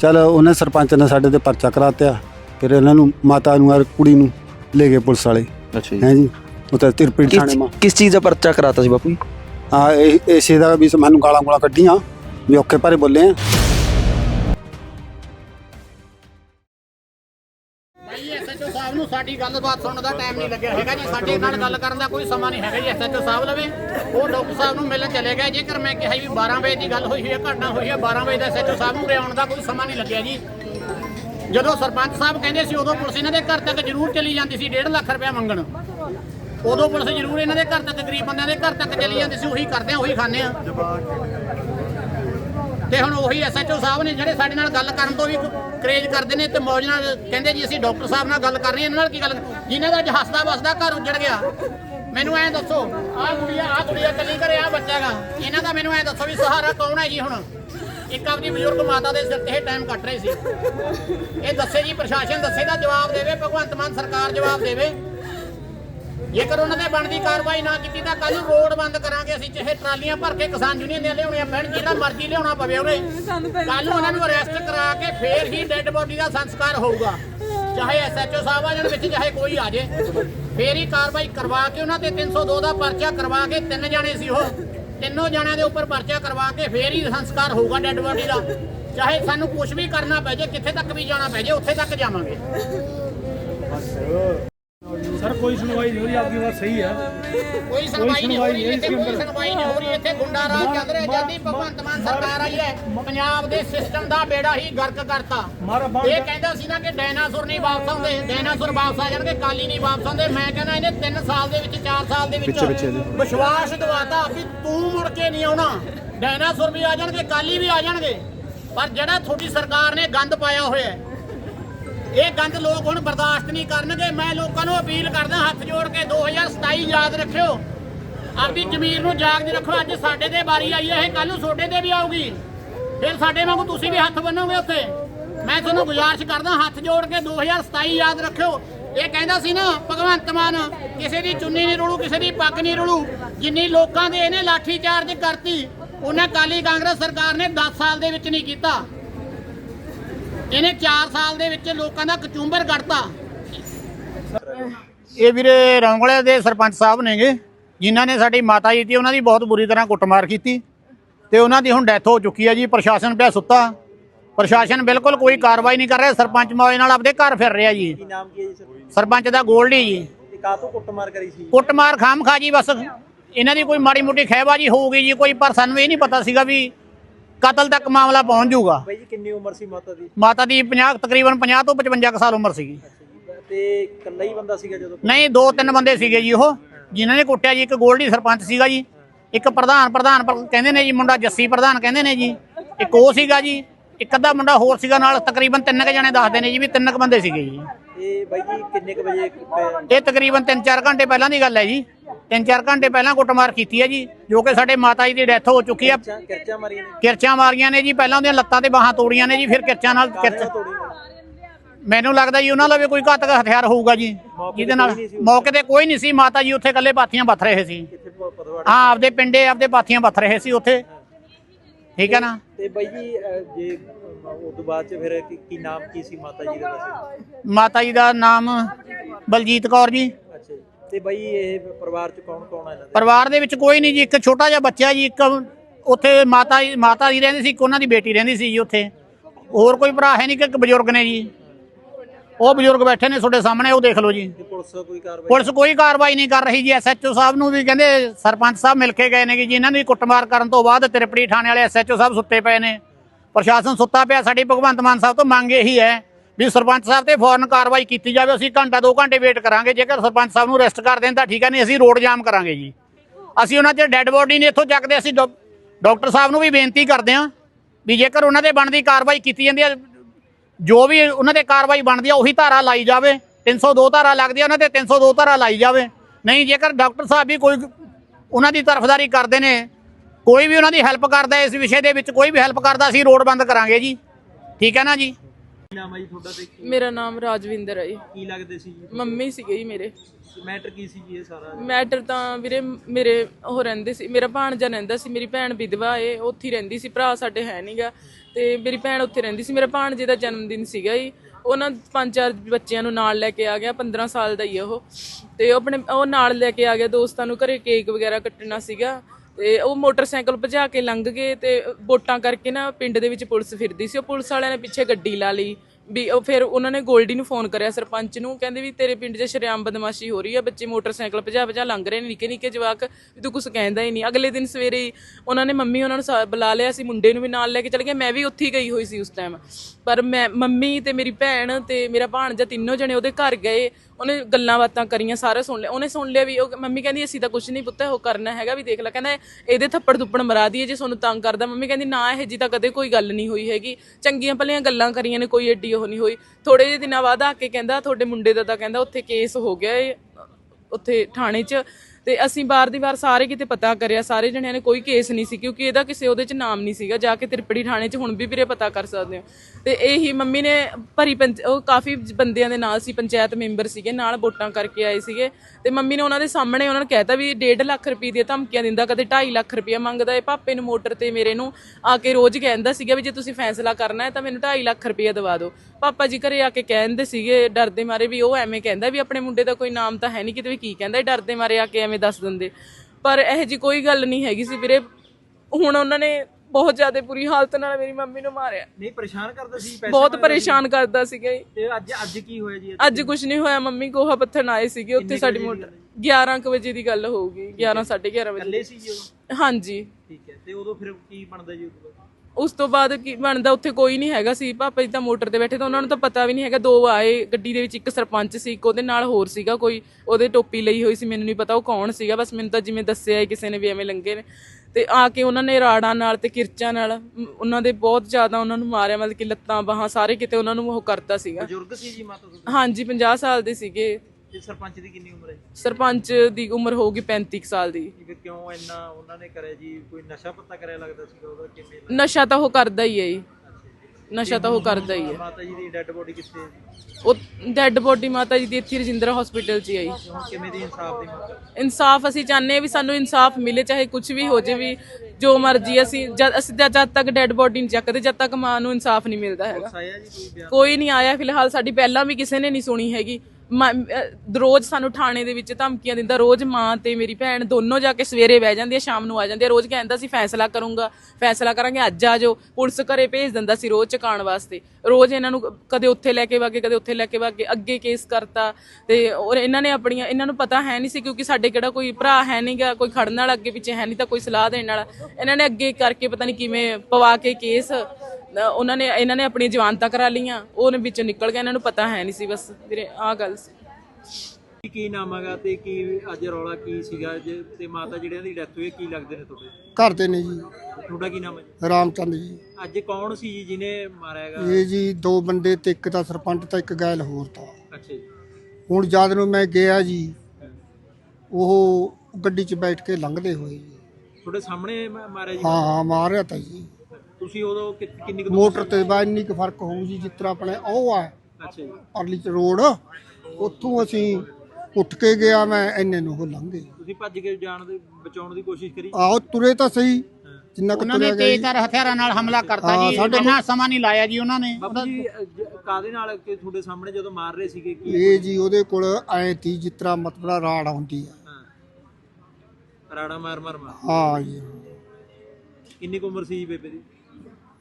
ਚਲ ਉਹਨੇ ਸਰਪੰਚ ਨੇ ਸਾਡੇ ਤੇ ਪਰਚਾ ਕਰਾਤਿਆ ਫਿਰ ਇਹਨਾਂ ਨੂੰ ਮਾਤਾ ਨੂੰ ਔਰ ਕੁੜੀ ਨੂੰ ਲੈ ਗਏ ਪੁਲਿਸ ਵਾਲੇ। ਅੱਛਾ ਹੈ ਜੀ? ਉਹ ਤਾਂ ਤਿਰਪਿੜ ਥਾਣੇ ਮਾ ਕਿਸ ਚੀਜ਼ ਦਾ ਪਰਚਾ ਕਰਾਤਾ ਸੀ ਬਾਪੂ ਜੀ? ਆ ਇਹ ਇਸੇ ਦਾ ਵੀ ਮੈਨੂੰ ਗਾਲਾਂ ਗੋਲਾਂ ਕੱਢੀਆਂ। ਵੀ ਔਖੇ ਭਾਰੇ ਬੋਲੇ ਆ। ਭਾਈ ਐਸਐਚਓ ਸਾਹਿਬ ਨੂੰ ਸਾਡੀ ਗੱਲਬਾਤ ਸੁਣਨ ਦਾ ਟਾਈਮ ਨਹੀਂ ਲੱਗਿਆ ਹੈਗਾ ਜੀ। ਸਾਡੇ ਨਾਲ ਗੱਲ ਕਰਨ ਦਾ ਕੋਈ ਸਮਾਂ ਨਹੀਂ ਹੈਗਾ ਜੀ ਐਸਐਚਓ ਸਾਹਿਬ ਲਵੇ। ਉਹ ਡਾਕਟਰ ਸਾਹਿਬ ਨੂੰ ਮਿਲਣ ਚਲੇ ਗਏ। ਜੇਕਰ ਮੈਂ ਕਿਹਾ ਵੀ 12 ਵਜੇ ਦੀ ਗੱਲ ਹੋਈ ਹੋਈ ਹੈ ਘਟਨਾ ਹੋਈ ਹੈ 12 ਵਜੇ ਦਾ ਐਸਐਚਓ ਸਾਹਿਬ ਨੂੰ ਉਰੇ ਆਉਣ ਦਾ ਕੋਈ ਸਮਾਂ ਨਹੀਂ ਲੱਗਿਆ ਜੀ। ਜਦੋਂ ਸਰਪੰਚ ਸਾਹਿਬ ਕਹਿੰਦੇ ਸੀ ਉਦੋਂ ਪੁਲਿਸ ਇਹਨਾਂ ਦੇ ਘਰ ਤੱਕ ਜ਼ਰੂਰ ਚਲੀ ਜਾਂਦੀ ਸੀ 1.5 ਲੱਖ ਰੁਪਏ ਮੰਗਣ। ਉਦੋਂ ਪੁਲਿਸ ਜ਼ਰੂਰ ਇਹਨਾਂ ਦੇ ਘਰ ਤੱਕ, ਗਰੀਬ ਬੰਦਿਆਂ ਦੇ ਘਰ ਤੱਕ ਚਲੀ ਜਾਂਦੀ ਸੀ, ਉਹੀ ਕਰਦੇ ਆ, ਉਹੀ ਖਾਂਦੇ ਆ। ਤੇ ਹੁਣ ਉਹੀ ਐਸਐਚਓ ਸਾਹਿਬ ਨੇ ਜਿਹੜੇ ਸਾਡੇ ਨਾਲ ਗੱਲ ਕਰਨ ਤੋਂ ਵੀ ਕਰੇਜ ਕਰਦੇ ਨੇ ਤੇ ਮੌਜ ਨਾਲ ਕਹਿੰਦੇ ਜੀ, ਅਸੀਂ ਡਾਕਟਰ ਸਾਹਿਬ ਨਾਲ ਗੱਲ ਕਰ ਰਹੇ ਹਾਂ, ਇਹਨਾਂ ਨਾਲ ਕੀ ਗੱਲ ਜਿਨ੍ਹਾਂ ਦਾ ਅੱਜ ਹੱਸਦਾ ਵਸਦਾ ਘਰ ਉੱਜੜ ਗਿਆ। ਮੈਨੂੰ ਐਂ ਦੱਸੋ, ਆਹ ਗੁੜੀਆ ਆਹ ਗੁੜੀਆ ਕੱਲੀ ਘਰੇ ਆ ਬੱਚਾ ਗਾ ਇਹਨਾਂ ਦਾ ਮੈਨੂੰ ਐਂ ਦੱਸੋ ਵੀ ਸਹਾਰਾ ਕੌਣ ਹੈ ਜੀ ਹੁਣ? ਇੱਕ ਆਪਣੀ ਬਜ਼ੁਰਗ ਮਾਤਾ ਦੇ ਸਿਰ ਤੇ ਟਾਈਮ ਕੱਟ ਰਹੇ ਸੀ। ਇਹ ਦੱਸੇ ਜੀ ਪ੍ਰਸ਼ਾਸਨ ਦੱਸੇ ਦਾ ਜਵਾਬ ਦੇਵੇ ਭਗਵੰਤ ਮਾਨ ਸਰਕਾਰ ਜਵਾਬ ਦੇਵੇ। ਜੇਕਰ ਉਹਨਾਂ ਦੇ ਬਣਦੀ ਕਾਰਵਾਈ ਨਾ ਕੀਤੀ ਤਾਂ ਕੱਲ ਨੂੰ ਰੋਡ ਬੰਦ ਕਰਾਂਗੇ ਅਸੀਂ ਚਾਹੇ ਟਰਾਲੀਆਂ ਭਰ ਕੇ ਕਿਸਾਨ ਯੂਨੀਅਨ ਦੀਆਂ ਲਿਆਉਣੀਆਂ ਪੈਣ ਜਿਹੜਾ ਮਰਜ਼ੀ ਲਿਆਉਣਾ ਪਵੇ ਉਹਨੇ। ਕੱਲ ਨੂੰ ਉਹਨਾਂ ਨੂੰ ਅਰੈਸਟ ਕਰਾ ਕੇ ਫੇਰ ਹੀ ਡੈੱਡ ਬੋਡੀ ਦਾ ਸੰਸਕਾਰ ਹੋਊਗਾ। ਚਾਹੇ ਐਸਐਚਓ ਸਾਹਿਬ ਆ ਜਾਣ ਵਿੱਚ ਚਾਹੇ ਕੋਈ ਆ ਜੇ ਫੇਰ ਹੀ ਕਾਰਵਾਈ ਕਰਵਾ ਕੇ ਉਹਨਾਂ ਤੇ 302 ਦਾ ਪਰਚਾ ਕਰਵਾ ਕੇ ਤਿੰਨ ਜਾਣੇ ਸੀ ਉਹ। ਤਿੰਨੋਂ ਜਾਣਿਆਂ ਦੇ ਉੱਪਰ ਪਰਚਾ ਕਰਵਾ ਕੇ ਫੇਰ ਹੀ ਸੰਸਕਾਰ ਹੋਊਗਾ ਡੈੱਡ ਬੋਡੀ ਦਾ। ਚਾਹੇ ਸਾਨੂੰ ਕੁਝ ਵੀ ਕਰਨਾ ਪੈ ਜੇ, ਕਿੱਥੇ ਤੱਕ ਵੀ ਜਾਣਾ ਪੈ ਜੇ, ਉੱਥੇ ਤੱਕ ਜਾਵਾਂਗੇ। ਸਰ ਕੋਈ ਸੁਣਵਾਈ ਨਹੀਂ ਹੋ ਰਹੀ ਆਪਕੀ ਬਾਤ ਸਹੀ ਹੈ ਕੋਈ ਸੁਣਵਾਈ ਨਹੀਂ ਹੋ ਰਹੀ ਇੱਥੇ ਕੋਈ ਸੁਣਵਾਈ ਨਹੀਂ ਹੋ ਰਹੀ ਇੱਥੇ ਗੁੰਡਾ ਰਾਜ ਚੱਲ ਰਿਹਾ ਜਲਦੀ ਭਗਵੰਤ ਮਾਨ ਸਰਕਾਰ ਆਈ ਹੈ ਪੰਜਾਬ ਦੇ ਸਿਸਟਮ ਦਾ ਬੇੜਾ ਹੀ ਗਰਕ ਕਰਤਾ। ਇਹ ਕਹਿੰਦਾ ਸੀ ਨਾ ਕਿ ਡਾਇਨਾਸੌਰ ਨਹੀਂ ਵਾਪਸ ਆਉਂਦੇ ਡਾਇਨਾਸੌਰ ਵਾਪਸ ਆ ਜਾਣਗੇ ਕਾਲੀ ਨਹੀਂ ਵਾਪਸ ਆਉਂਦੇ। ਮੈਂ ਕਹਿੰਦਾ ਇਹਨੇ 3 ਸਾਲ ਦੇ ਵਿੱਚ 4 ਸਾਲ ਦੇ ਵਿੱਚ ਵਿਸ਼ਵਾਸ ਦਿਵਾਤਾ ਵੀ ਤੂੰ ਮੁੜ ਕੇ ਨਹੀਂ ਆਉਣਾ। ਡਾਇਨਾਸੌਰ ਵੀ ਆ ਜਾਣਗੇ ਕਾਲੀ ਵੀ ਆ ਜਾਣਗੇ। ਪਰ ਜਿਹੜਾ ਤੁਹਾਡੀ ਸਰਕਾਰ ਨੇ ਗੰਦ ਪਾਇਆ ਹੋਇਆ ਹੈ ਇਹ ਗੰਦ ਲੋਕ ਹੁਣ ਬਰਦਾਸ਼ਤ ਨਹੀਂ ਕਰਨਗੇ। ਮੈਂ ਲੋਕਾਂ ਨੂੰ ਅਪੀਲ ਕਰਦਾ, ਹੱਥ ਜੋੜ ਕੇ 2027 ਯਾਦ ਰੱਖਿਓ। ਆਪਦੀ ਜ਼ਮੀਰ ਨੂੰ ਜਾਗਦੀ ਰੱਖੋ। ਅੱਜ ਸਾਡੇ ਤੇ ਵਾਰੀ ਆਈ ਹੈ, ਇਹ ਕੱਲ ਨੂੰ ਤੁਹਾਡੇ ਤੇ ਵੀ ਆਊਗੀ। ਫਿਰ ਸਾਡੇ ਵਾਂਗੂ ਤੁਸੀਂ ਵੀ ਹੱਥ ਬੰਨੋਗੇ ਉੱਥੇ। ਮੈਂ ਤੁਹਾਨੂੰ ਗੁਜ਼ਾਰਿਸ਼ ਕਰਦਾ, ਹੱਥ ਜੋੜ ਕੇ 2027 ਯਾਦ ਰੱਖਿਓ। ਇਹ ਕਹਿੰਦਾ ਸੀ ਨਾ, ਭਗਵੰਤ ਮਾਨ, ਕਿਸੇ ਦੀ ਚੁੰਨੀ ਨਹੀਂ ਰੁਲੂ ਕਿਸੇ ਦੀ ਪੱਗ ਨਹੀਂ ਰੁਲੂ ਜਿੰਨੀ ਲੋਕਾਂ ਦੇ ਇਹਨੇ ਲਾਠੀ ਚਾਰਜ ਕਰਤੀ, ਉਹਨਾਂ ਕਾਲੀ ਕਾਂਗਰਸ ਸਰਕਾਰ ਨੇ 10 ਸਾਲ ਦੇ ਵਿੱਚ ਨਹੀਂ ਕੀਤਾ। ਇਹਨੇ 4 ਸਾਲ ਦੇ ਵਿੱਚ ਲੋਕਾਂ ਦਾ ਕਚੂੰਬਰ ਕੱਢਤਾ। ਇਹ ਵੀਰੇ ਰੌਂਗਲੇ ਦੇ ਸਰਪੰਚ ਸਾਹਿਬ ਨੇਗੇ ਜਿਨ੍ਹਾਂ ਨੇ ਸਾਡੀ ਮਾਤਾ ਜੀ ਦੀ ਉਹਨਾਂ ਦੀ ਬਹੁਤ ਬੁਰੀ ਤਰ੍ਹਾਂ ਕੁੱਟਮਾਰ ਕੀਤੀ ਤੇ ਉਹਨਾਂ ਦੀ ਹੁਣ ਡੈਥ ਹੋ ਚੁੱਕੀ ਹੈ ਜੀ ਪ੍ਰਸ਼ਾਸਨ ਪਿਆ ਸੁੱਤਾ। ਪ੍ਰਸ਼ਾਸਨ ਬਿਲਕੁਲ ਕੋਈ ਕਾਰਵਾਈ ਨਹੀਂ ਕਰ ਰਿਹਾ ਸਰਪੰਚ ਮੌਜ ਨਾਲ ਆਪਦੇ ਘਰ ਫਿਰ ਰਿਹਾ ਜੀ। ਕੀ ਨਾਮ ਕੀ ਹੈ ਜੀ ਸਰ? ਸਰਪੰਚ ਦਾ ਗੋਲਡੀ ਜੀ। ਤੇ ਕਾਹਤੋਂ ਕੁੱਟਮਾਰ ਕਰੀ ਸੀ? ਕੁੱਟਮਾਰ ਖਾਮ ਜੀ ਬਸ। ਇਹਨਾਂ ਦੀ ਕੋਈ ਮਾੜੀ ਮੋਟੀ ਖਹਿਬਾਜੀ ਹੋਊਗੀ ਜੀ ਕੋਈ ਪਰ ਸਾਨੂੰ ਇਹ ਨਹੀਂ ਪਤਾ ਸੀਗਾ ਵੀ ਕਤਲ ਤੱਕ ਮਾਮਲਾ ਪਹੁੰਚ ਜਾਊਗਾ। ਬਾਈ ਜੀ ਕਿੰਨੀ ਉਮਰ ਸੀ ਮਾਤਾ ਦੀ? ਮਾਤਾ ਦੀ 50 ਤਕਰੀਬਨ 50 ਤੋਂ 55 ਕੁ ਸਾਲ ਉਮਰ ਸੀਗੀ। ਤੇ ਇਕੱਲਾ ਹੀ ਬੰਦਾ ਸੀਗਾ ਜਦੋਂ? ਨਹੀਂ ਦੋ ਤਿੰਨ ਬੰਦੇ ਸੀਗੇ ਜੀ ਉਹ ਜਿਨ੍ਹਾਂ ਨੇ ਕੁੱਟਿਆ ਜੀ ਇੱਕ ਗੋਲਡੀ ਸਰਪੰਚ ਸੀਗਾ ਜੀ ਇੱਕ ਪ੍ਰਧਾਨ ਪ੍ਰਧਾਨ ਪਰ- ਕਹਿੰਦੇ ਨੇ ਜੀ ਮੁੰਡਾ ਜੱਸੀ ਪ੍ਰਧਾਨ ਕਹਿੰਦੇ ਨੇ ਜੀ ਇੱਕ ਉਹ ਸੀਗਾ ਜੀ ਇੱਕ ਅੱਧਾ ਮੁੰਡਾ ਹੋਰ ਸੀਗਾ ਨਾਲ ਤਕਰੀਬਨ ਤਿੰਨ ਕੁ ਜਣੇ ਦੱਸਦੇ ਨੇ ਜੀ ਵੀ ਤਿੰਨ ਕੁ ਬੰਦੇ ਸੀਗੇ ਜੀ। ਇਹ ਬਾਈ ਜੀ ਕਿੰਨੇ ਕੁ ਵਜੇ? ਇਹ ਤਕਰੀਬਨ 3-4 ਘੰਟੇ ਪਹਿਲਾਂ ਦੀ ਗੱਲ ਹੈ ਜੀ। 3-4 ਘੰਟੇ ਪਹਿਲਾਂ ਕੁੱਟਮਾਰ ਕੀਤੀ ਹੈ ਜੀ ਜੋ ਕਿ ਸਾਡੇ ਮਾਤਾ ਜੀ ਦੀ ਡੈਥ ਹੋ ਚੁੱਕੀ ਹੈ। ਕਿਰਚਾਂ ਮਾਰੀਆਂ ਨੇ? ਕਿਰਚਾਂ ਮਾਰੀਆਂ ਨੇ ਜੀ ਪਹਿਲਾਂ ਉਹਦੀਆਂ ਲੱਤਾਂ ਤੇ ਬਾਹਾਂ ਤੋੜੀਆਂ ਨੇ ਜੀ ਫਿਰ ਕਿਰਚਾਂ ਨਾਲ ਕਿਰਚ- ਮੈਨੂੰ ਲੱਗਦਾ ਜੀ ਉਹਨਾਂ ਦਾ ਵੀ ਕੋਈ ਘਾਤਕ ਹਥਿਆਰ ਹੋਊਗਾ ਜੀ ਜਿਹਦੇ ਨਾਲ ਮੌਕੇ ਤੇ ਕੋਈ ਨਹੀਂ ਸੀ ਮਾਤਾ ਜੀ ਉੱਥੇ ਇਕੱਲੇ ਪਾਥੀਆਂ ਬੱਥ ਰਹੇ ਸੀ। ਹਾਂ ਆਪਦੇ ਪਿੰਡੇ ਆਪਦੇ ਪਾਥੀਆਂ ਬੱਥ ਰਹੇ ਸੀ ਉੱਥੇ। ਠੀਕ ਹੈ ਨਾ? ਤੇ ਬਾਈ ਜੀ ਜੇ ਉਸ ਤੋਂ ਬਾਅਦ ਚ ਫਿਰ ਕੀ- ਨਾਮ ਕੀ ਸੀ ਮਾਤਾ ਜੀ ਦਾ ਮਾਤਾ ਜੀ ਦਾ ਨਾਮ ਬਲਜੀਤ ਕੌਰ ਜੀ। ਤੇ ਬਾਈ ਇਹ ਪਰਿਵਾਰ ਚ ਕੌਣ ਕੌਣ ਆ ਇਹਨਾਂ ਦੇ? ਪਰਿਵਾਰ ਦੇ ਵਿੱਚ ਕੋਈ ਨਹੀਂ ਜੀ ਇੱਕ ਛੋਟਾ ਜਿਹਾ ਬੱਚਾ ਜੀ ਇੱਕ ਉੱਥੇ ਮਾਤਾ ਮਾਤਾ ਜੀ ਰਹਿੰਦੀ ਸੀ ਇੱਕ ਉਹਨਾਂ ਦੀ ਬੇਟੀ ਰਹਿੰਦੀ ਸੀ ਜੀ ਉੱਥੇ। ਹੋਰ ਕੋਈ ਭਰਾ ਹੈ ਨਹੀਂ ਕਿ ਇੱਕ ਬਜ਼ੁਰਗ ਨੇ ਜੀ? ਉਹ ਬਜ਼ੁਰਗ ਬੈਠੇ ਨੇ ਤੁਹਾਡੇ ਸਾਹਮਣੇ ਉਹ ਦੇਖ ਲਓ ਜੀ। ਤੇ ਪੁਲਿਸ ਕੋਈ ਕਾਰਵਾਈ ਪੁਲਿਸ ਕੋਈ ਕਾਰਵਾਈ ਨਹੀਂ ਕਰ ਰਹੀ ਜੀ ਐਸਐਚਓ ਸਾਹਿਬ ਨੂੰ ਵੀ ਕਹਿੰਦੇ ਸਰਪੰਚ ਸਾਹਿਬ ਮਿਲ ਕੇ ਗਏ ਨੇ ਜੀ ਇਹਨਾਂ ਦੀ ਕੁੱਟਮਾਰ ਕਰਨ ਤੋਂ ਬਾਅਦ ਤ੍ਰਿਪੜੀ ਥਾਣੇ ਵਾਲੇ ਐਸਐਚਓ ਸਾਹਿਬ ਸੁੱਤੇ ਪਏ ਨੇ। ਪ੍ਰਸ਼ਾਸਨ ਸੁੱਤਾ ਪਿਆ ਸਾਡੀ ਭਗਵੰਤ ਮਾਨ ਸਾਹਿਬ ਤੋਂ ਮੰਗ ਇਹੀ ਹੈ ਵੀ ਸਰਪੰਚ ਸਾਹਿਬ ਤੇ ਫੌਰਨ ਕਾਰਵਾਈ ਕੀਤੀ ਜਾਵੇ, ਅਸੀਂ ਘੰਟਾ ਦੋ ਘੰਟੇ ਵੇਟ ਕਰਾਂਗੇ, ਜੇਕਰ ਸਰਪੰਚ ਸਾਹਿਬ ਨੂੰ ਅਰੈਸਟ ਕਰ ਦੇਣ ਤਾਂ ਠੀਕ ਹੈ, ਨਹੀਂ ਅਸੀਂ ਰੋਡ ਜਾਮ ਕਰਾਂਗੇ ਜੀ। ਅਸੀਂ ਉਹਨਾਂ 'ਚ ਡੈੱਡ ਬੋਡੀ ਨੇ ਇੱਥੋਂ ਚੱਕਦੇ, ਅਸੀਂ ਡਾਕ- ਡਾਕਟਰ ਸਾਹਿਬ ਨੂੰ ਵੀ ਬੇਨਤੀ ਕਰਦੇ ਹਾਂ ਵੀ ਜੇਕਰ ਉਹਨਾਂ ਦੇ ਬਣਦੀ ਕਾਰਵਾਈ ਕੀਤੀ ਜਾਂਦੀ ਹੈ, ਜੋ ਵੀ ਉਹਨਾਂ ਤੇ ਕਾਰਵਾਈ ਬਣਦੀ ਆ ਉਹੀ ਧਾਰਾ ਲਾਈ ਜਾਵੇ 302 ਧਾਰਾ ਲੱਗਦੀ ਆ ਉਹਨਾਂ ਤੇ 302 ਧਾਰਾ ਲਾਈ ਜਾਵੇ। ਨਹੀਂ, ਜੇਕਰ ਡਾਕਟਰ ਸਾਹਿਬ ਵੀ ਕੋਈ ਉਹਨਾਂ ਦੀ ਤਰਫਦਾਰੀ ਕਰਦੇ ਨੇ, ਕੋਈ ਵੀ ਉਹਨਾਂ ਦੀ ਹੈਲਪ ਕਰਦਾ ਇਸ ਵਿਸ਼ੇ ਦੇ ਵਿੱਚ ਕੋਈ ਵੀ ਹੈਲਪ ਕਰਦਾ, ਅਸੀਂ ਰੋਡ ਬੰਦ ਕਰਾਂਗੇ ਜੀ। ਠੀਕ ਹੈ ਨਾ ਜੀ? ਨਾਮ ਹੈ ਜੀ ਤੁਹਾਡਾ ਤੇ ਕੀ- ਮੇਰਾ ਨਾਮ ਰਾਜਵਿੰਦਰ ਹੈ ਜੀ। ਕੀ ਲੱਗਦੇ ਸੀ ਜੀ? ਮੰਮੀ ਸੀਗੇ ਜੀ ਮੇਰੇ। ਮੈਟਰ ਕੀ ਸੀ ਜੀ ਇਹ ਸਾਰਾ? ਮੈਟਰ ਤਾਂ ਵੀਰੇ ਮੇਰੇ ਉਹ ਰਹਿੰਦੇ ਸੀ। ਮੇਰਾ ਭਾਣਜਾ ਰਹਿੰਦਾ ਸੀ ਮੇਰੀ ਭੈਣ ਵਿਧਵਾ ਏ ਉੱਥੇ ਹੀ ਰਹਿੰਦੀ ਸੀ। ਭਰਾ ਸਾਡੇ ਹੈ ਨਹੀਂਗਾ ਤੇ ਮੇਰੀ ਭੈਣ ਉੱਥੇ ਰਹਿੰਦੀ ਸੀ। ਮੇਰੇ ਭਾਣਜੇ ਦਾ ਜਨਮ ਦਿਨ ਸੀਗਾ ਜੀ। ਉਹਨਾਂ ਪੰਜ ਚਾਰ ਬੱਚਿਆਂ ਨੂੰ ਨਾਲ ਲੈ ਕੇ ਆ ਗਿਆ 15 ਸਾਲ ਦਾ ਹੀ ਆ ਉਹ। ਤੇ ਉਹ ਆਪਣੇ ਉਹ ਨਾਲ ਲੈ ਕੇ ਆ ਗਿਆ ਦੋਸਤਾਂ ਨੂੰ। ਘਰੇ ਕੇਕ ਵਗੈਰਾ ਕੱਟਣਾ ਸੀਗਾ। ਤੇ ਉਹ ਮੋਟਰਸਾਈਕਲ ਭਜਾ ਕੇ ਲੰਘ ਗਏ ਤੇ ਵੋਟਾਂ ਕਰਕੇ ਨਾ ਪਿੰਡ ਦੇ ਵਿੱਚ ਪੁਲਿਸ ਫਿਰਦੀ ਸੀ। ਉਹ ਪੁਲਿਸ ਵਾਲਿਆਂ ਨੇ ਪਿੱਛੇ ਗੱਡੀ ਲਾ ਲਈ ਵੀ ਉਹ ਫਿਰ ਉਹਨਾਂ ਨੇ ਗੋਲਡੀ ਨੂੰ ਫੋਨ ਕਰਿਆ ਸਰਪੰਚ ਨੂੰ, ਕਹਿੰਦੇ ਵੀ ਤੇਰੇ ਪਿੰਡ 'ਚ ਸ਼ਰੇਆਮ ਬਦਮਾਸ਼ੀ ਹੋ ਰਹੀ ਹੈ ਬੱਚੇ ਮੋਟਰਸਾਈਕਲ ਭਜਾ ਭਜਾ ਲੰਘ ਰਹੇ ਨੇ, ਨਿੱਕੇ ਨਿੱਕੇ ਜਵਾਕ, ਵੀ ਤੂੰ ਕੁਝ ਕਹਿੰਦਾ ਹੀ ਨਹੀਂ। ਅਗਲੇ ਦਿਨ ਸਵੇਰੇ ਉਹਨਾਂ ਨੇ ਮੰਮੀ ਉਹਨਾਂ ਨੂੰ ਸਾ- ਬੁਲਾ ਲਿਆ ਸੀ, ਮੁੰਡੇ ਨੂੰ ਵੀ ਨਾਲ ਲੈ ਕੇ ਚਲੇ ਗਏ। ਮੈਂ ਵੀ ਉੱਥੇ ਹੀ ਗਈ ਹੋਈ ਸੀ ਉਸ ਟਾਈਮ ਪਰ ਮੈਂ ਮੰਮੀ ਤੇ ਮੇਰੀ ਭੈਣ ਤੇ ਮੇਰਾ ਭਾਣਜਾ ਤਿੰਨੋਂ ਜਣੇ ਉਹਦੇ ਘਰ ਗਏ। ਉਹਨੇ ਗੱਲਾਂ ਬਾਤਾਂ ਕਰੀਆਂ, ਸਾਰੇ ਸੁਣ ਲਿਆ ਉਹਨੇ ਸੁਣ ਲਿਆ ਵੀ ਉਹ ਮੰਮੀ ਕਹਿੰਦੀ, ਅਸੀਂ ਤਾਂ ਕੁਝ ਨਹੀਂ ਪੁੱਤ, ਉਹ ਕਰਨਾ ਹੈਗਾ ਵੀ ਦੇਖ ਲੈ। ਕਹਿੰਦਾ, ਇਹਦੇ ਥੱਪੜ ਥੁੱਪੜ ਮਰਾ ਦਈਏ ਜੇ ਤੁਹਾਨੂੰ ਤੰਗ ਕਰਦਾ। ਮੰਮੀ ਕਹਿੰਦੀ, ਨਾ, ਇਹ ਜੀ ਤਾਂ ਕਦੇ ਕੋਈ ਗੱਲ ਨਹੀਂ ਹੋਈ ਹੈਗੀ। ਚੰਗੀਆਂ ਭਲੀਆਂ ਗੱਲਾਂ ਕਰੀਆਂ ਨੇ, ਕੋਈ ਏਡੀ ਉਹ ਨਹੀਂ ਹੋਈ। ਥੋੜੇ ਜਿਹੇ ਦਿਨਾਂ ਬਾਅਦ ਆ ਕੇ ਕਹਿੰਦਾ, ਤੁਹਾਡੇ ਮੁੰਡੇ ਦਾ ਤਾਂ ਕਹਿੰਦਾ, ਉੱਥੇ ਕੇਸ ਹੋ ਗਿਆ ਏ, ਉੱਥੇ ਥਾਣੇ 'ਚ। ਤੇ ਅਸੀਂ ਬਾਰ ਦੀ ਵਾਰ ਸਾਰੇ ਕਿਤੇ ਪਤਾ ਕਰਿਆ, ਸਾਰੇ ਜਣਿਆਂ ਨੇ ਕੋਈ ਕੇਸ ਨਹੀਂ ਸੀ, ਕਿਉਂਕਿ ਇਹਦਾ ਕਿਸੇ ਉਹਦੇ 'ਚ ਨਾਮ ਨਹੀਂ ਸੀਗਾ, ਜਾ ਕੇ ਤ੍ਰਿਪੜੀ ਥਾਣੇ 'ਚ ਹੁਣ ਵੀ ਵੀਰੇ ਪਤਾ ਕਰ ਸਕਦੇ ਹੋ। ਤੇ ਇਹੀ ਮੰਮੀ ਨੇ ਭਰੀ ਪੰਚ, ਉਹ ਕਾਫੀ ਬੰਦਿਆਂ ਦੇ ਨਾਲ ਸੀ, ਪੰਚਾਇਤ ਮੈਂਬਰ ਸੀਗੇ, ਨਾਲ ਵੋਟਾਂ ਕਰਕੇ ਆਏ ਸੀਗੇ। ਤੇ ਮੰਮੀ ਨੇ ਉਹਨਾਂ ਦੇ ਸਾਹਮਣੇ ਉਹਨਾਂ ਨੂੰ ਕਹਿਤਾ ਵੀ 1.5 ਲੱਖ ਰੁਪਏ ਦੀਆਂ ਧਮਕੀਆਂ ਦਿੰਦਾ, ਕਦੇ 2.5 ਲੱਖ ਰੁਪਏ ਮੰਗਦਾ ਇਹ ਪਾਪੇ ਨੂੰ ਮੋਟਰ ਤੇ ਮੇਰੇ ਨੂੰ ਆ ਕੇ ਰੋਜ਼ ਕਹਿੰਦਾ ਸੀਗਾ ਵੀ ਜੇ ਤੁਸੀਂ ਫੈਸਲਾ ਕਰਨਾ ਹੈ ਤਾਂ ਮੈਨੂੰ 2.5 ਲੱਖ ਰੁਪਏ ਦਵਾ ਦਿਓ। ਪਾਪਾ ਜੀ ਘਰੇ ਆ ਕੇ ਕਹਿੰਦੇ ਸੀਗੇ ਡਰਦੇ ਮਾਰੇ ਵੀ ਉਹ ਐਵੇਂ ਕਹਿੰਦਾ ਵੀ ਆਪਣੇ ਮੁੰਡੇ ਦਾ ਕੋਈ ਨਾਮ ਤਾਂ ਹੈ ਨਹੀਂ ਕਿਤੇ ਵੀ ਕੀ ਕਹਿੰਦਾ ਡਰਦੇ ਮਾਰੇ ਆ ਕੇ ਐਵੇਂ ਦੱਸ ਦਿੰਦੇ। ਪਰ ਇਹ ਜੀ ਕੋਈ ਗੱਲ ਨਹੀਂ ਹੈਗੀ ਸੀ ਵੀਰੇ। ਹੁਣ ਉਹਨਾਂ ਨੇ ਬਹੁਤ ਜ਼ਿਆਦਾ ਬੁਰੀ ਹਾਲਤ ਨਾਲ ਮੇਰੀ ਮੰਮੀ ਨੂੰ ਮਾਰਿਆ। ਨਹੀਂ ਪਰੇਸ਼ਾਨ ਕਰਦਾ ਸੀ ਪੈਸੇ ਬਹੁਤ ਪਰੇਸ਼ਾਨ ਕਰਦਾ ਸੀਗਾ ਜੀ। ਤੇ ਅੱਜ ਅੱਜ ਕੀ ਹੋਇਆ ਜੀ ਅੱਜ ਕੁਝ ਨਹੀਂ ਹੋਇਆ ਮੰਮੀ ਗੋਹਾ ਪੱਥਣ ਆਏ ਸੀਗੇ ਉੱਥੇ ਸਾਡੀ ਮੋਟਰ 11 ਕੁ ਵਜੇ ਦੀ ਗੱਲ ਹੋਊਗੀ 11 11:30 ਵਜੇ। ਇਕੱਲੇ ਸੀ ਜੀ ਉਹ? ਹਾਂਜੀ। ਠੀਕ ਹੈ ਤੇ ਉਦੋਂ ਫਿਰ ਕੀ ਬਣਦਾ ਜੀ ਉਦੋਂ? ਉਸ ਤੋਂ ਬਾਅਦ ਕੀ ਬਣਦਾ ਉੱਥੇ ਕੋਈ ਨਹੀਂ ਹੈਗਾ ਸੀ। ਪਾਪਾ ਜੀ ਤਾਂ ਮੋਟਰ ਤੇ ਬੈਠੇ ਤਾਂ ਉਹਨਾਂ ਨੂੰ ਤਾਂ ਪਤਾ ਵੀ ਨਹੀਂ ਹੈਗਾ। ਦੋ ਆਏ ਗੱਡੀ ਦੇ ਵਿੱਚ ਇੱਕ ਸਰਪੰਚ ਸੀ ਇੱਕ ਉਹਦੇ ਨਾਲ ਹੋਰ ਸੀਗਾ ਕੋਈ। ਉਹਦੇ ਟੋਪੀ ਲਈ ਹੋਈ ਸੀ ਮੈਨੂੰ ਨਹੀਂ ਪਤਾ ਉਹ ਕੌਣ ਸੀਗਾ। ਬਸ ਮੈਨੂੰ ਤਾਂ ਜਿਵੇਂ ਦੱਸਿਆ ਕਿਸੇ ਨੇ ਵੀ ਐਵੇਂ ਲੰਗੇ ਨੇ। ਤੇ ਆ ਕੇ ਉਹਨਾਂ ਨੇ ਰਾੜਾਂ ਨਾਲ ਤੇ ਕਿਰਚਾਂ ਨਾਲ ਉਹਨਾਂ ਦੇ ਬਹੁਤ ਜ਼ਿਆਦਾ ਉਹਨਾਂ ਨੂੰ ਮਾਰਿਆ। ਮਤਲਬ ਕਿ ਲੱਤਾਂ ਬਾਹਾਂ ਸਾਰੇ ਕਿਤੇ ਉਹਨਾਂ ਨੂੰ ਉਹ ਕਰਤਾ ਸੀਗਾ। ਬਜ਼ੁਰਗ ਸੀ ਜੀ ਮਾਤਾ ਹਾਂਜੀ 50 ਸਾਲ ਦੇ ਸੀਗੇ। ਸਰਪੰਚ ਦੀ ਕਿੰਨੀ ਉਮਰ ਹੈ? ਸਰਪੰਚ ਦੀ ਉਮਰ ਹੋਊਗੀ 35 ਕੁ ਸਾਲ ਦੀ। ਫਿਰ ਕਿਉਂ ਇੰਨਾ ਉਹਨਾਂ ਨੇ ਕਰਿਆ ਜੀ? ਕੋਈ ਨਸ਼ਾ ਪੱਤਾ ਕਰਿਆ ਲੱਗਦਾ ਸੀਗਾ ਉਹਦਾ ਕਿਵੇਂ ਨਸ਼ਾ ਤਾਂ ਉਹ ਕਰਦਾ ਹੀ ਹੈ ਜੀ। ਨਸ਼ਾ ਤਾਂ ਉਹ ਕਰਦਾ ਹੀ ਹੈ। ਮਾਤਾ ਜੀ ਦੀ ਡੈੱਡ ਬੋਡੀ ਕਿੱਥੇ ਹੈ? ਜੀ? ਉਹ ਡੈੱਡ ਬੋਡੀ ਮਾਤਾ ਜੀ ਦੀ ਇੱਥੇ ਰਜਿੰਦਰਾ ਹਸਪੀਟਲ 'ਚ ਹੀ ਆਈ ਹੁਣ ਕਿਵੇਂ ਦੀ ਇਨਸਾਫ ਦੀ ਮੰਗ ਇਨਸਾਫ ਅਸੀਂ ਚਾਹੁੰਦੇ ਹਾਂ ਵੀ ਸਾਨੂੰ ਇਨਸਾਫ ਮਿਲੇ ਚਾਹੇ ਕੁਝ ਵੀ ਹੋ ਜੇ ਵੀ ਜੋ ਮਰਜ਼ੀ ਅਸੀਂ ਜਦ ਅਸੀਂ ਤਾਂ ਜਦ ਤੱਕ ਡੈੱਡ ਬੋਡੀ ਨਹੀਂ ਚੱਕਦੇ ਜਦ ਤੱਕ ਮਾਂ ਨੂੰ ਇਨਸਾਫ ਨਹੀਂ ਮਿਲਦਾ ਹੈਗਾ। ਆਇਆ ਜੀ ਕੋਈ ਬਿਆਨ? ਕੋਈ ਨਹੀਂ ਆਇਆ ਫਿਲਹਾਲ ਸਾਡੀ ਪਹਿਲਾਂ ਵੀ ਕਿਸੇ ਨੇ ਨਹੀਂ ਸੁਣੀ ਹੈਗੀ। ਰੋਜ਼ ਸਾਨੂੰ ਥਾਣੇ ਦੇ ਵਿੱਚ ਧਮਕੀਆਂ ਦਿੰਦਾ, ਰੋਜ਼ ਮਾਂ ਤੇ ਮੇਰੀ ਭੈਣ ਦੋਨੋਂ ਜਾ ਕੇ ਸਵੇਰੇ ਬਹਿ ਜਾਂਦੀ ਆ, ਸ਼ਾਮ ਨੂੰ ਆ ਜਾਂਦੀ ਆ, ਰੋਜ਼ ਕਹਿੰਦਾ ਸੀ, ਫੈਸਲਾ ਕਰੂੰਗਾ, ਫੈਸਲਾ ਕਰਾਂਗੇ, ਅੱਜ ਆ ਜਾਓ। ਪੁਲਿਸ ਘਰੇ ਭੇਜ ਦਿੰਦਾ ਸੀ ਰੋਜ਼ ਚਕਾਉਣ ਵਾਸਤੇ। ਰੋਜ਼ ਇਹਨਾਂ ਨੂੰ ਕਦੇ ਉੱਥੇ ਲੈ ਕੇ ਵਾਗੇ, ਕਦੇ ਉੱਥੇ ਲੈ ਕੇ ਵਾਗੇ, ਅੱਗੇ ਕੇਸ ਕਰਤਾ। ਤੇ ਔਰ ਇਹਨਾਂ ਨੇ ਆਪਣੀਆਂ, ਇਹਨਾਂ ਨੂੰ ਪਤਾ ਹੈ ਨਹੀਂ ਸੀ, ਕਿਉਂਕਿ ਸਾਡੇ ਕਿਹੜਾ ਕੋਈ ਭਰਾ ਹੈ ਨਹੀਂਗਾ ਕੋਈ ਖੜਨ ਵਾਲਾ ਅੱਗੇ ਪਿੱਛੇ ਹੈ ਨਹੀਂ ਤਾਂ ਕੋਈ ਸਲਾਹ ਦੇਣ ਵਾਲਾ। ਇਹਨਾਂ ਨੇ ਅੱਗੇ ਕਰਕੇ ਪਤਾ ਨਹੀਂ ਕਿਵੇਂ ਪਵਾ ਕੇ ਕੇਸ ਉਹਨਾਂ ਨੇ ਇਹਨਾਂ ਨੇ ਆਪਣੀ ਜਵਾਨਤਾਂ ਕਰਾ ਲਈਆਂ। ਉਹਨੇ ਵਿੱਚੋਂ ਨਿਕਲ ਗਿਆ ਇਹਨਾਂ ਨੂੰ ਪਤਾ ਹੈ ਨਹੀਂ ਸੀ ਬਸ। ਵੀਰੇ ਆਹ ਗੱਲ ਸੀ। ਕੀ- ਕੀ ਨਾਮ ਹੈਗਾ ਤੇ ਕੀ ਅੱਜ ਰੌਲਾ ਕੀ ਸੀਗਾ? ਜੇ ਤੇ ਮਾਤਾ ਜਿਹੜਿਆਂ ਦੀ ਡੈਥ ਹੋਈ ਹੈ, ਕੀ ਲੱਗਦੇ ਨੇ ਤੁਹਾਡੇ? ਘਰ ਦੇ ਨੇ ਜੀ। ਤੁਹਾਡਾ ਕੀ ਨਾਮ ਹੈ ਜੀ? ਰਾਮਚੰਦ ਜੀ। ਅੱਜ ਕੌਣ ਸੀ ਜੀ ਜਿਹਨੇ ਮਾਰਿਆ ਹੈਗਾ? ਇਹ ਜੀ ਦੋ ਬੰਦੇ ਤੇ ਇੱਕ ਤਾਂ ਸਰਪੰਚ ਤਾਂ ਇੱਕ ਗੈਲ ਹੋਰ ਤਾਂ। ਅੱਛਾ ਜੀ। ਹੁਣ ਜਦ ਨੂੰ ਮੈਂ ਗਿਆ ਜੀ ਉਹ ਗੱਡੀ 'ਚ ਬੈਠ ਕੇ ਲੰਘਦੇ ਹੋਏ ਜੀ। ਤੁਹਾਡੇ ਸਾਹਮਣੇ ਮ- ਮਾਰਿਆ ਜੀ? ਹਾਂ ਹਾਂ ਮਾਰਿਆ ਤਾਂ ਜੀ। ਤੁਸੀਂ ਉਦੋਂ ਕਿ- ਕਿੰਨੀ ਕੁ ਦੂਰ ਮੋਟਰ ਤੇ ਬਾ ਇੰਨੀ ਕੁ ਫ਼ਰਕ ਹੋਊ ਜੀ ਜਿਸ ਤਰ੍ਹਾਂ ਆਪਣੇ ਉਹ ਆ। ਅੱਛਾ ਜੀ। ਚ ਰੋਡ ਉੱਥੋਂ ਅਸੀਂ ਉੱਠ ਕੇ ਗਿਆ ਮੈਂ ਇੰਨੇ ਨੂੰ ਉਹ ਲੰਘੇ। ਤੁਸੀਂ ਭੱਜ ਕੇ ਜਾਣ ਦੇ ਬਚਾਉਣ ਦੀ ਕੋਸ਼ਿਸ਼ ਕਰੀ? ਆਹੋ ਤੁਰੇ ਤਾਂ ਸਹੀ। ਜਿੰਨਾ ਕੁ ਉਹਨਾਂ ਨੇ ਤੁਰਿਆ ਗਿਆ ਜੀ। ਤੇਜ਼ਧਾਰ ਹਥਿਆਰਾਂ ਨਾਲ ਹਮਲਾ ਕਰਤਾ ਹਾਂ, ਜੀ ਸਾਡੇ ਇੰਨਾ ਸਮਾਂ ਨਹੀਂ ਲਾਇਆ ਜੀ ਉਹਨਾਂ ਨੇ। ਬਾਬੂ ਜੀ ਅ, ਜ- ਕਾਹਦੇ ਨਾਲ ਕਿ ਤੁਹਾਡੇ ਸਾਹਮਣੇ ਜਦੋਂ ਮਾਰ ਰਹੇ ਸੀਗੇ ਕੀ ਇਹ ਜੀ ਉਹਦੇ ਕੋਲ ਐ ਤੀ ਜਿਸ ਤਰ੍ਹਾਂ ਮਤਲਬ ਰਾੜ ਆਉਂਦੀ ਆ। ਹਾਂ। ਰਾੜਾ ਮਾਰ ਮਾਰ ਮਾਰ ਹਾਂ ਜੀ। ਕਿੰਨੀ ਕੁ ਉਮਰ ਸੀ ਜੀ ਬੇਬੇ ਦੀ?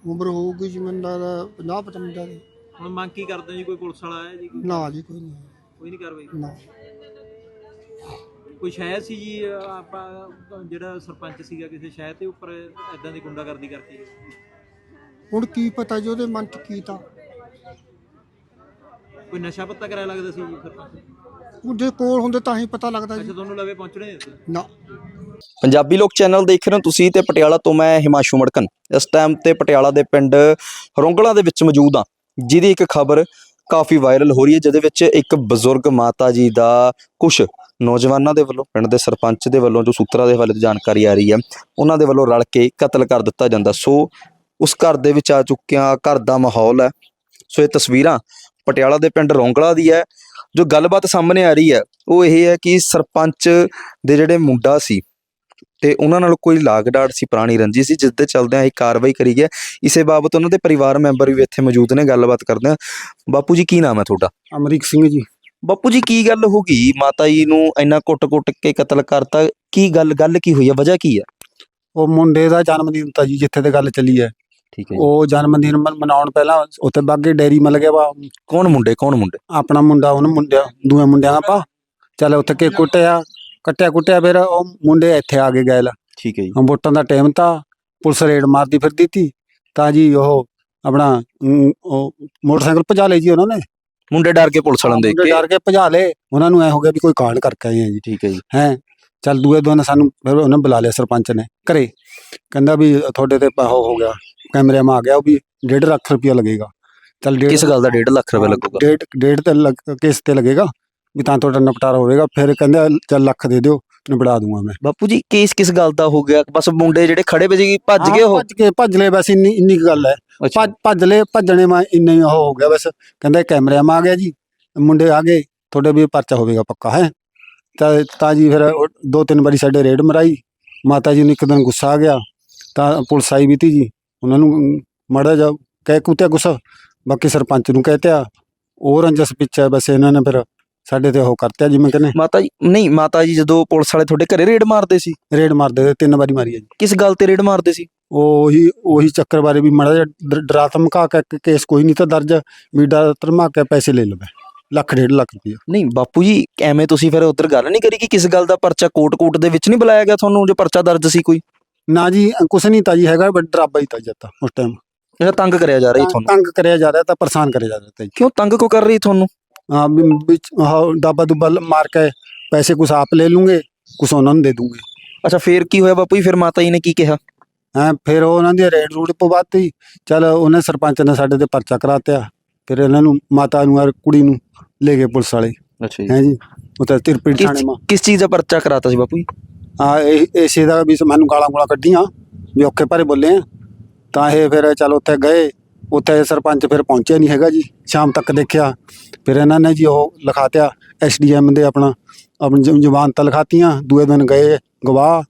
ਉਮਰ ਹੋਊਗੀ ਜੀ ਮੈਨੂੰ ਲੱਗਦਾ 50 55 ਦੀ। ਹੁਣ ਮੰਗ ਕੀ ਕਰਦੇ ਹੋ ਜੀ? ਕੋਈ ਪੁਲਿਸ ਵਾਲਾ ਆਇਆ ਜੀ? ਨਾ ਜੀ ਕੋਈ ਨਹੀਂ। ਕੋਈ ਨਹੀਂ ਕਾਰਵਾਈ? ਨਾ। ਕੋਈ ਸ਼ਾਇਦ ਸੀ ਜੀ ਅ, ਆਪਾਂ ਜਿਹੜਾ ਸਰਪੰਚ ਸੀਗਾ ਕਿਸੇ ਸ਼ਹਿਰ ਦੇ ਉੱਪਰ ਐਦਾਂ ਦੀ ਗੁੰਡਾਗਰਦੀ ਕਰਕੇ? ਹੁਣ ਕੀ ਪਤਾ ਜੀ ਉਹਦੇ ਮਨ ਚ ਕੀ ਤਾਂ। ਕੋਈ ਨਸ਼ਾ ਪੱਤਾ ਕਰਾਇਆ ਲੱਗਦਾ ਸੀ ਜੀ ਸਰਪੰਚ ਉਹਦੇ ਕੋਲ ਹੁੰਦੇ ਤਾਂ ਹੀ ਪਤਾ ਲੱਗਦਾ ਅੱਛਾ ਜੀ ਤੁਹਾਨੂੰ ਲਵੇ ਪਹੁੰਚਣੇ ਨਾ। ਪੰਜਾਬੀ ਲੋਕ ਚੈਨਲ ਦੇਖ ਰਹੇ ਹੋ ਤੁਸੀਂ ਤੇ ਪਟਿਆਲਾ ਤੋਂ ਮੈਂ ਹਿਮਾਸ਼ੂ ਮੜਕਨ। ਇਸ ਟਾਈਮ ਤੇ ਪਟਿਆਲਾ ਦੇ ਪਿੰਡ ਰੋਂਗਲਾ ਦੇ ਵਿੱਚ ਮੌਜੂਦ ਹਾਂ, ਜਿਹਦੀ ਇੱਕ ਖਬਰ ਕਾਫੀ ਵਾਇਰਲ ਹੋ ਰਹੀ ਹੈ, ਜਿਹਦੇ ਵਿੱਚ ਇੱਕ ਬਜ਼ੁਰਗ ਮਾਤਾ ਜੀ ਦਾ ਕੁਝ ਨੌਜਵਾਨਾਂ ਦੇ ਵੱਲੋਂ, ਪਿੰਡ ਦੇ ਸਰਪੰਚ ਦੇ ਵੱਲੋਂ, ਜੋ ਸੂਤਰਾਂ ਦੇ ਹਵਾਲੇ ਤੋਂ ਜਾਣਕਾਰੀ ਆ ਰਹੀ ਹੈ, ਉਹਨਾਂ ਦੇ ਵੱਲੋਂ ਰਲ ਕੇ ਕਤਲ ਕਰ ਦਿੱਤਾ ਜਾਂਦਾ। ਸੋ ਉਸ ਘਰ ਦੇ ਵਿੱਚ ਆ ਚੁੱਕਿਆ, ਘਰ ਦਾ ਮਾਹੌਲ ਹੈ। ਸੋ ਇਹ ਤਸਵੀਰਾਂ ਪਟਿਆਲਾ ਦੇ ਪਿੰਡ ਰੋਂਗਲਾ ਦੀ ਹੈ। ਜੋ ਗੱਲਬਾਤ ਸਾਹਮਣੇ ਆ ਰਹੀ ਹੈ, ਉਹ ਇਹ ਹੈ ਕਿ ਸਰਪੰਚ ਦੇ ਜਿਹੜੇ ਮੁੰਡਾ ਸੀ ਤੇ ਉਹਨਾਂ ਨਾਲ ਕੋਈ ਲਾਗ ਡਾਟ ਸੀ ਪੁਰਾਣੀ ਰੰਜੀ ਸੀ ਜਿਸ ਦੇ ਚਲਦਿਆਂ ਇਹ ਕਾਰਵਾਈ ਕਰੀ ਗਿਆ ਇਸੇ ਬਾਬਤ ਉਹਨਾਂ ਦੇ ਪਰਿਵਾਰ ਮੈਂਬਰ ਵੀ ਇੱਥੇ ਮੌਜੂਦ ਨੇ ਗੱਲਬਾਤ ਕਰਦੇ ਆ ਬਾਪੂ ਜੀ ਕੀ ਨਾਮ ਹੈ ਤੁਹਾਡਾ? ਅਮਰੀਕ ਸਿੰਘ ਜੀ। ਬਾਪੂ ਜੀ ਕੀ ਗੱਲ ਹੋ ਗਈ? ਮਾਤਾ ਜੀ ਨੂੰ ਇੰਨਾ ਕੁੱਟ-ਕੁੱਟ ਕੇ ਕਤਲ ਕਰਤਾ। ਕੀ ਗੱਲ ਗੱਲ ਕੀ ਹੋਈ ਹੈ? ਵਜ੍ਹਾ ਕੀ ਹੈ? ਉਹ ਮੁੰਡੇ ਦਾ ਜਨਮ ਦਿਨ ਤਾਂ ਜੀ ਜਿੱਥੇ ਤੇ ਗੱਲ ਚੱਲੀ ਹੈ। ਠੀਕ ਹੈ ਉਹ ਜਨਮ ਦਿਨ ਮਨ- ਮਨਾਉਣ ਪਹਿਲਾਂ ਉੱਥੇ ਬਾਗੇ ਡੈਰੀ ਮਿਲ ਗਿਆ ਵਾ। ਕੌਣ ਮੁੰਡੇ ਕੌਣ ਮੁੰਡੇ? ਆਪਣਾ ਮੁੰਡਾ ਉਹਨੂੰ ਮੁੰਡਿਆਂ ਦੂਏ ਮੁੰਡਿਆਂ ਦਾ ਪਾ ਚੱਲ ਉੱਥੇ ਕੇ ਕੁੱਟਿਆ। ਕੱਟਿਆ ਕੁੱਟਿਆ ਫਿਰ ਉਹ ਮੁੰਡੇ ਇੱਥੇ ਆ ਕੇ ਗਏ ਲਾ। ਠੀਕ ਹੈ ਜੀ। ਵੋਟਾਂ ਦਾ ਟਾਈਮ ਤਾਂ ਪੁਲਿਸ ਰੇਡ ਮਾਰਦੀ ਫਿਰਦੀ ਤੀ। ਤਾਂ ਜੀ ਉਹ ਆਪਣਾ ਅਮ, ਉਹ ਮੋਟਰਸਾਈਕਲ ਭਜਾ ਲਈ ਜੀ ਉਹਨਾਂ ਨੇ। ਮੁੰਡੇ ਡਰ ਕੇ ਪੁਲਿਸ ਵਾਲਿਆਂ ਨੂੰ ਦੇਖ ਮੁੰਡੇ ਕੇ। ਡਰ ਕੇ ਭਜਾ ਲਏ। ਉਹਨਾਂ ਨੂੰ ਐ ਹੋ ਗਿਆ ਵੀ ਕੋਈ ਕਾਂਡ ਕਰਕੇ ਆਏ ਆ ਜੀ। ਠੀਕ ਹੈ ਜੀ। ਹੈ ਚੱਲ ਦੂਏ ਦਿਨ ਸਾਨੂੰ ਫਿਰ ਉਹਨੇ ਬੁਲਾ ਲਿਆ ਸਰਪੰਚ ਨੇ ਘਰੇ। ਕਹਿੰਦਾ ਵੀ ਤੁਹਾਡੇ ਤੇ ਉਹ ਹੋ ਗਿਆ ਕੈਮਰੇ ਮਾ ਆ ਗਿਆ ਉਹ ਵੀ 1.5 ਲੱਖ ਰੁਪਇਆ ਲੱਗੇਗਾ। ਚੱਲ ਡੇਢ ਕਿਸ ਗੱਲ ਦਾ 1.5 ਲੱਖ ਰੁਪਏ ਲੱਗੂਗਾ? ਡੇਢ ਡੇਢ ਤੇ ਲੱਗ- ਕਿਸ ਤੇ ਲੱਗੇਗਾ? ਵੀ ਤਾਂ ਤੁਹਾਡਾ ਨਿਪਟਾਰਾ ਹੋਵੇਗਾ ਫਿਰ ਕਹਿੰਦਾ ਚੱਲ ਲੱਖ ਦੇ ਦਿਓ ਨਿਪਟਾ ਦੂੰਗਾ ਮੈਂ। ਬਾਪੂ ਜੀ ਕੇਸ ਕਿਸ ਗੱਲ ਦਾ ਹੋ ਗਿਆ? ਬਸ ਮੁੰਡੇ ਜਿਹੜੇ ਖੜੇ ਵਜੇ ਭੱਜ ਗਏ ਉਹ? ਭੱਜ ਕੇ ਭੱਜ ਲਏ ਬਸ ਇੰਨੀ ਇੰਨੀ ਕੁ ਗੱਲ ਹੈ। ਅੱਛਾ। ਭੱਜ ਭੱਜ ਲਏ ਭੱਜਣੇ ਮੈਂ ਇੰਨਾ ਹੀ ਉਹ ਹੋ ਗਿਆ ਬਸ। ਕਹਿੰਦਾ ਕੈਮਰੇ ਮਾ ਆ ਗਿਆ ਜੀ ਮੁੰਡੇ ਆ ਗਏ ਤੁਹਾਡੇ ਵੀ ਪਰਚਾ ਹੋਵੇਗਾ ਪੱਕਾ ਹੈ। ਤਾਂ ਤਾਂ ਜੀ ਫਿਰ ਉਹ ਦੋ ਤਿੰਨ ਵਾਰੀ ਸਾਡੇ ਰੇਡ ਮਰਾਈ ਮਾਤਾ ਜੀ ਨੂੰ ਇੱਕ ਦਿਨ ਗੁੱਸਾ ਆ ਗਿਆ ਤਾਂ ਪੁਲਿਸ ਆਈ ਵੀ ਤੀ ਜੀ। ਉਹਨਾਂ ਨੂੰ ਮੜਾ ਜਾ ਕਹਿ ਕੁੱਤਿਆ ਗੁੱਸਾ ਬਾਕੀ ਸਰਪੰਚ ਨੂੰ ਕਹਿਤਿਆ ਉਹ ਰੰਜਸ ਪਿੱਛੇ ਬਸ ਇਹਨਾਂ ਨੇ ਫਿਰ ਸਾਡੇ ਤੇ ਉਹ ਕਰਤਿਆ ਜਿਵੇਂ ਕਹਿੰਦੇ। ਮਾਤਾ ਜੀ ਨਹੀਂ ਮਾਤਾ ਜੀ ਜਦੋਂ ਪੁਲਿਸ ਵਾਲੇ ਤੁਹਾਡੇ ਘਰੇ ਰੇਡ ਮਾਰਦੇ ਸੀ? ਰੇਡ ਮਾਰਦੇ ਤੇ ਤਿੰਨ ਵਾਰੀ ਮਾਰੀ ਹੈ ਜੀ। ਕਿਸ ਗੱਲ ਤੇ ਰੇਡ ਮਾਰਦੇ ਸੀ? ਉਹੀ ਉਹੀ ਚੱਕਰ ਬਾਰੇ ਵੀ ਮੜਾ ਡਰਾ ਧਮਕਾ ਕੇ ਕੇਸ ਕੋਈ ਨਹੀਂ ਤਾਂ ਦਰਜ ਵੀ ਡਰਾ ਧਮਕਾ ਕੇ ਪੈਸੇ ਲੈ ਲਵੇ। ਲੱਖ ਡੇਢ ਲੱਖ ਰੁਪਏ ਨਹੀਂ ਬਾਪੂ ਜੀ ਐਵੇਂ ਤੁਸੀਂ ਫਿਰ ਉਧਰ ਗੱਲ ਨਹੀਂ ਕਰੀ ਕਿ ਕਿਸ ਗੱਲ ਦਾ ਪਰਚਾ ਕੋਟ-ਕੋਟ ਦੇ ਵਿੱਚ ਨਹੀਂ ਬੁਲਾਇਆ ਗਿਆ ਤੁਹਾਨੂੰ ਜੋ ਪਰਚਾ ਦਰਜ ਸੀ ਕੋਈ? ਨਾ ਜੀ ਕੁਛ ਨਹੀਂ ਤਾਂ ਜੀ ਹੈਗਾ ਬਟ ਡਰਾਬਾ ਹੀ ਤਾਂ ਜੱਤਾ ਉਸ ਟਾਈਮ ਜਿਹੜਾ ਤੰਗ ਕਰਿਆ ਜਾ ਰਿਹਾ ਤੁਹਾਨੂੰ। ਤੰਗ ਕਰਿਆ ਜਾ ਰਿਹਾ ਤਾਂ ਪਰੇਸ਼ਾਨ ਕਰਿਆ ਜਾ ਰਿਹਾ ਤਾਂ ਕਿਉਂ ਤੰਗ ਕਿਉਂ ਕਰ ਰਹੀ ਤੁਹਾਨੂੰ? ਹਾਂ ਆਹ ਦਾਬਾ ਮਾਰ ਕੇ ਪੈਸੇ ਕੁਛ ਆਪ ਲੈ ਲੂੰਗੇ ਕੁਛ ਉਹਨਾਂ ਨੂੰ ਦੇ ਦੂੰਗੇ। ਅੱਛਾ ਫੇਰ ਕੀ ਹੋਇਆ ਬਾਪੂ ਜੀ? ਫਿਰ ਮਾਤਾ ਜੀ ਨੇ ਕੀ ਕਿਹਾ? ਹੈਂ ਫਿਰ ਉਹ ਉਹਨਾਂ ਦੀ ਰੇਡ ਰੂਡ ਪਵਾਤੀ। ਚਲ ਉਹਨੇ ਸਰਪੰਚ ਨੇ ਸਾਡੇ ਤੇ ਪਰਚਾ ਕਰਾਤਿਆ। ਫਿਰ ਇਹਨਾਂ ਨੂੰ ਮਾਤਾ ਨੂੰ ਔਰ ਕੁੜੀ ਨੂੰ ਲੈ ਗਏ ਪੁਲਿਸ ਵਾਲੇ। ਅੱਛਾ ਹੈ ਜੀ? ਉਹ ਤਾਂ ਤਿਰਪੀ ਕਿਸ ਥਾਣੇ ਮਾ। ਕਿਸ ਚੀਜ਼ ਦਾ ਪਰਚਾ ਕਰਾਤਾ ਸੀ ਬਾਪੂ ਜੀ? ਆ ਇਹ ਇਸੇ ਦਾ ਵੀ ਮੈਨੂੰ ਗਾਲਾਂ ਗੋਲਾਂ ਕੱਢੀਆਂ ਵੀ ਔਖੇ ਭਾਰੇ ਬੋਲੇ ਆ। ਤਾਂ ਇਹ ਫਿਰ ਚਲ ਉੱਥੇ ਗਏ। ਉੱਥੇ ਸਰਪੰਚ ਫਿਰ ਪਹੁੰਚਿਆ ਨਹੀਂ ਹੈਗਾ ਜੀ। ਸ਼ਾਮ ਤੱਕ ਦੇਖਿਆ। ਫਿਰ ਇਹਨਾਂ ਨੇ ਜੀ ਉਹ ਲਿਖਾਤਿਆ ਐਸਡੀਐਮ ਦੇ ਆਪਣਾ ਆਪਣੀ ਜ਼ਮਾਨਤਾਂ ਲਿਖਾਤੀਆਂ। ਦੂਏ ਦਿਨ ਗਏ ਗਵਾਹ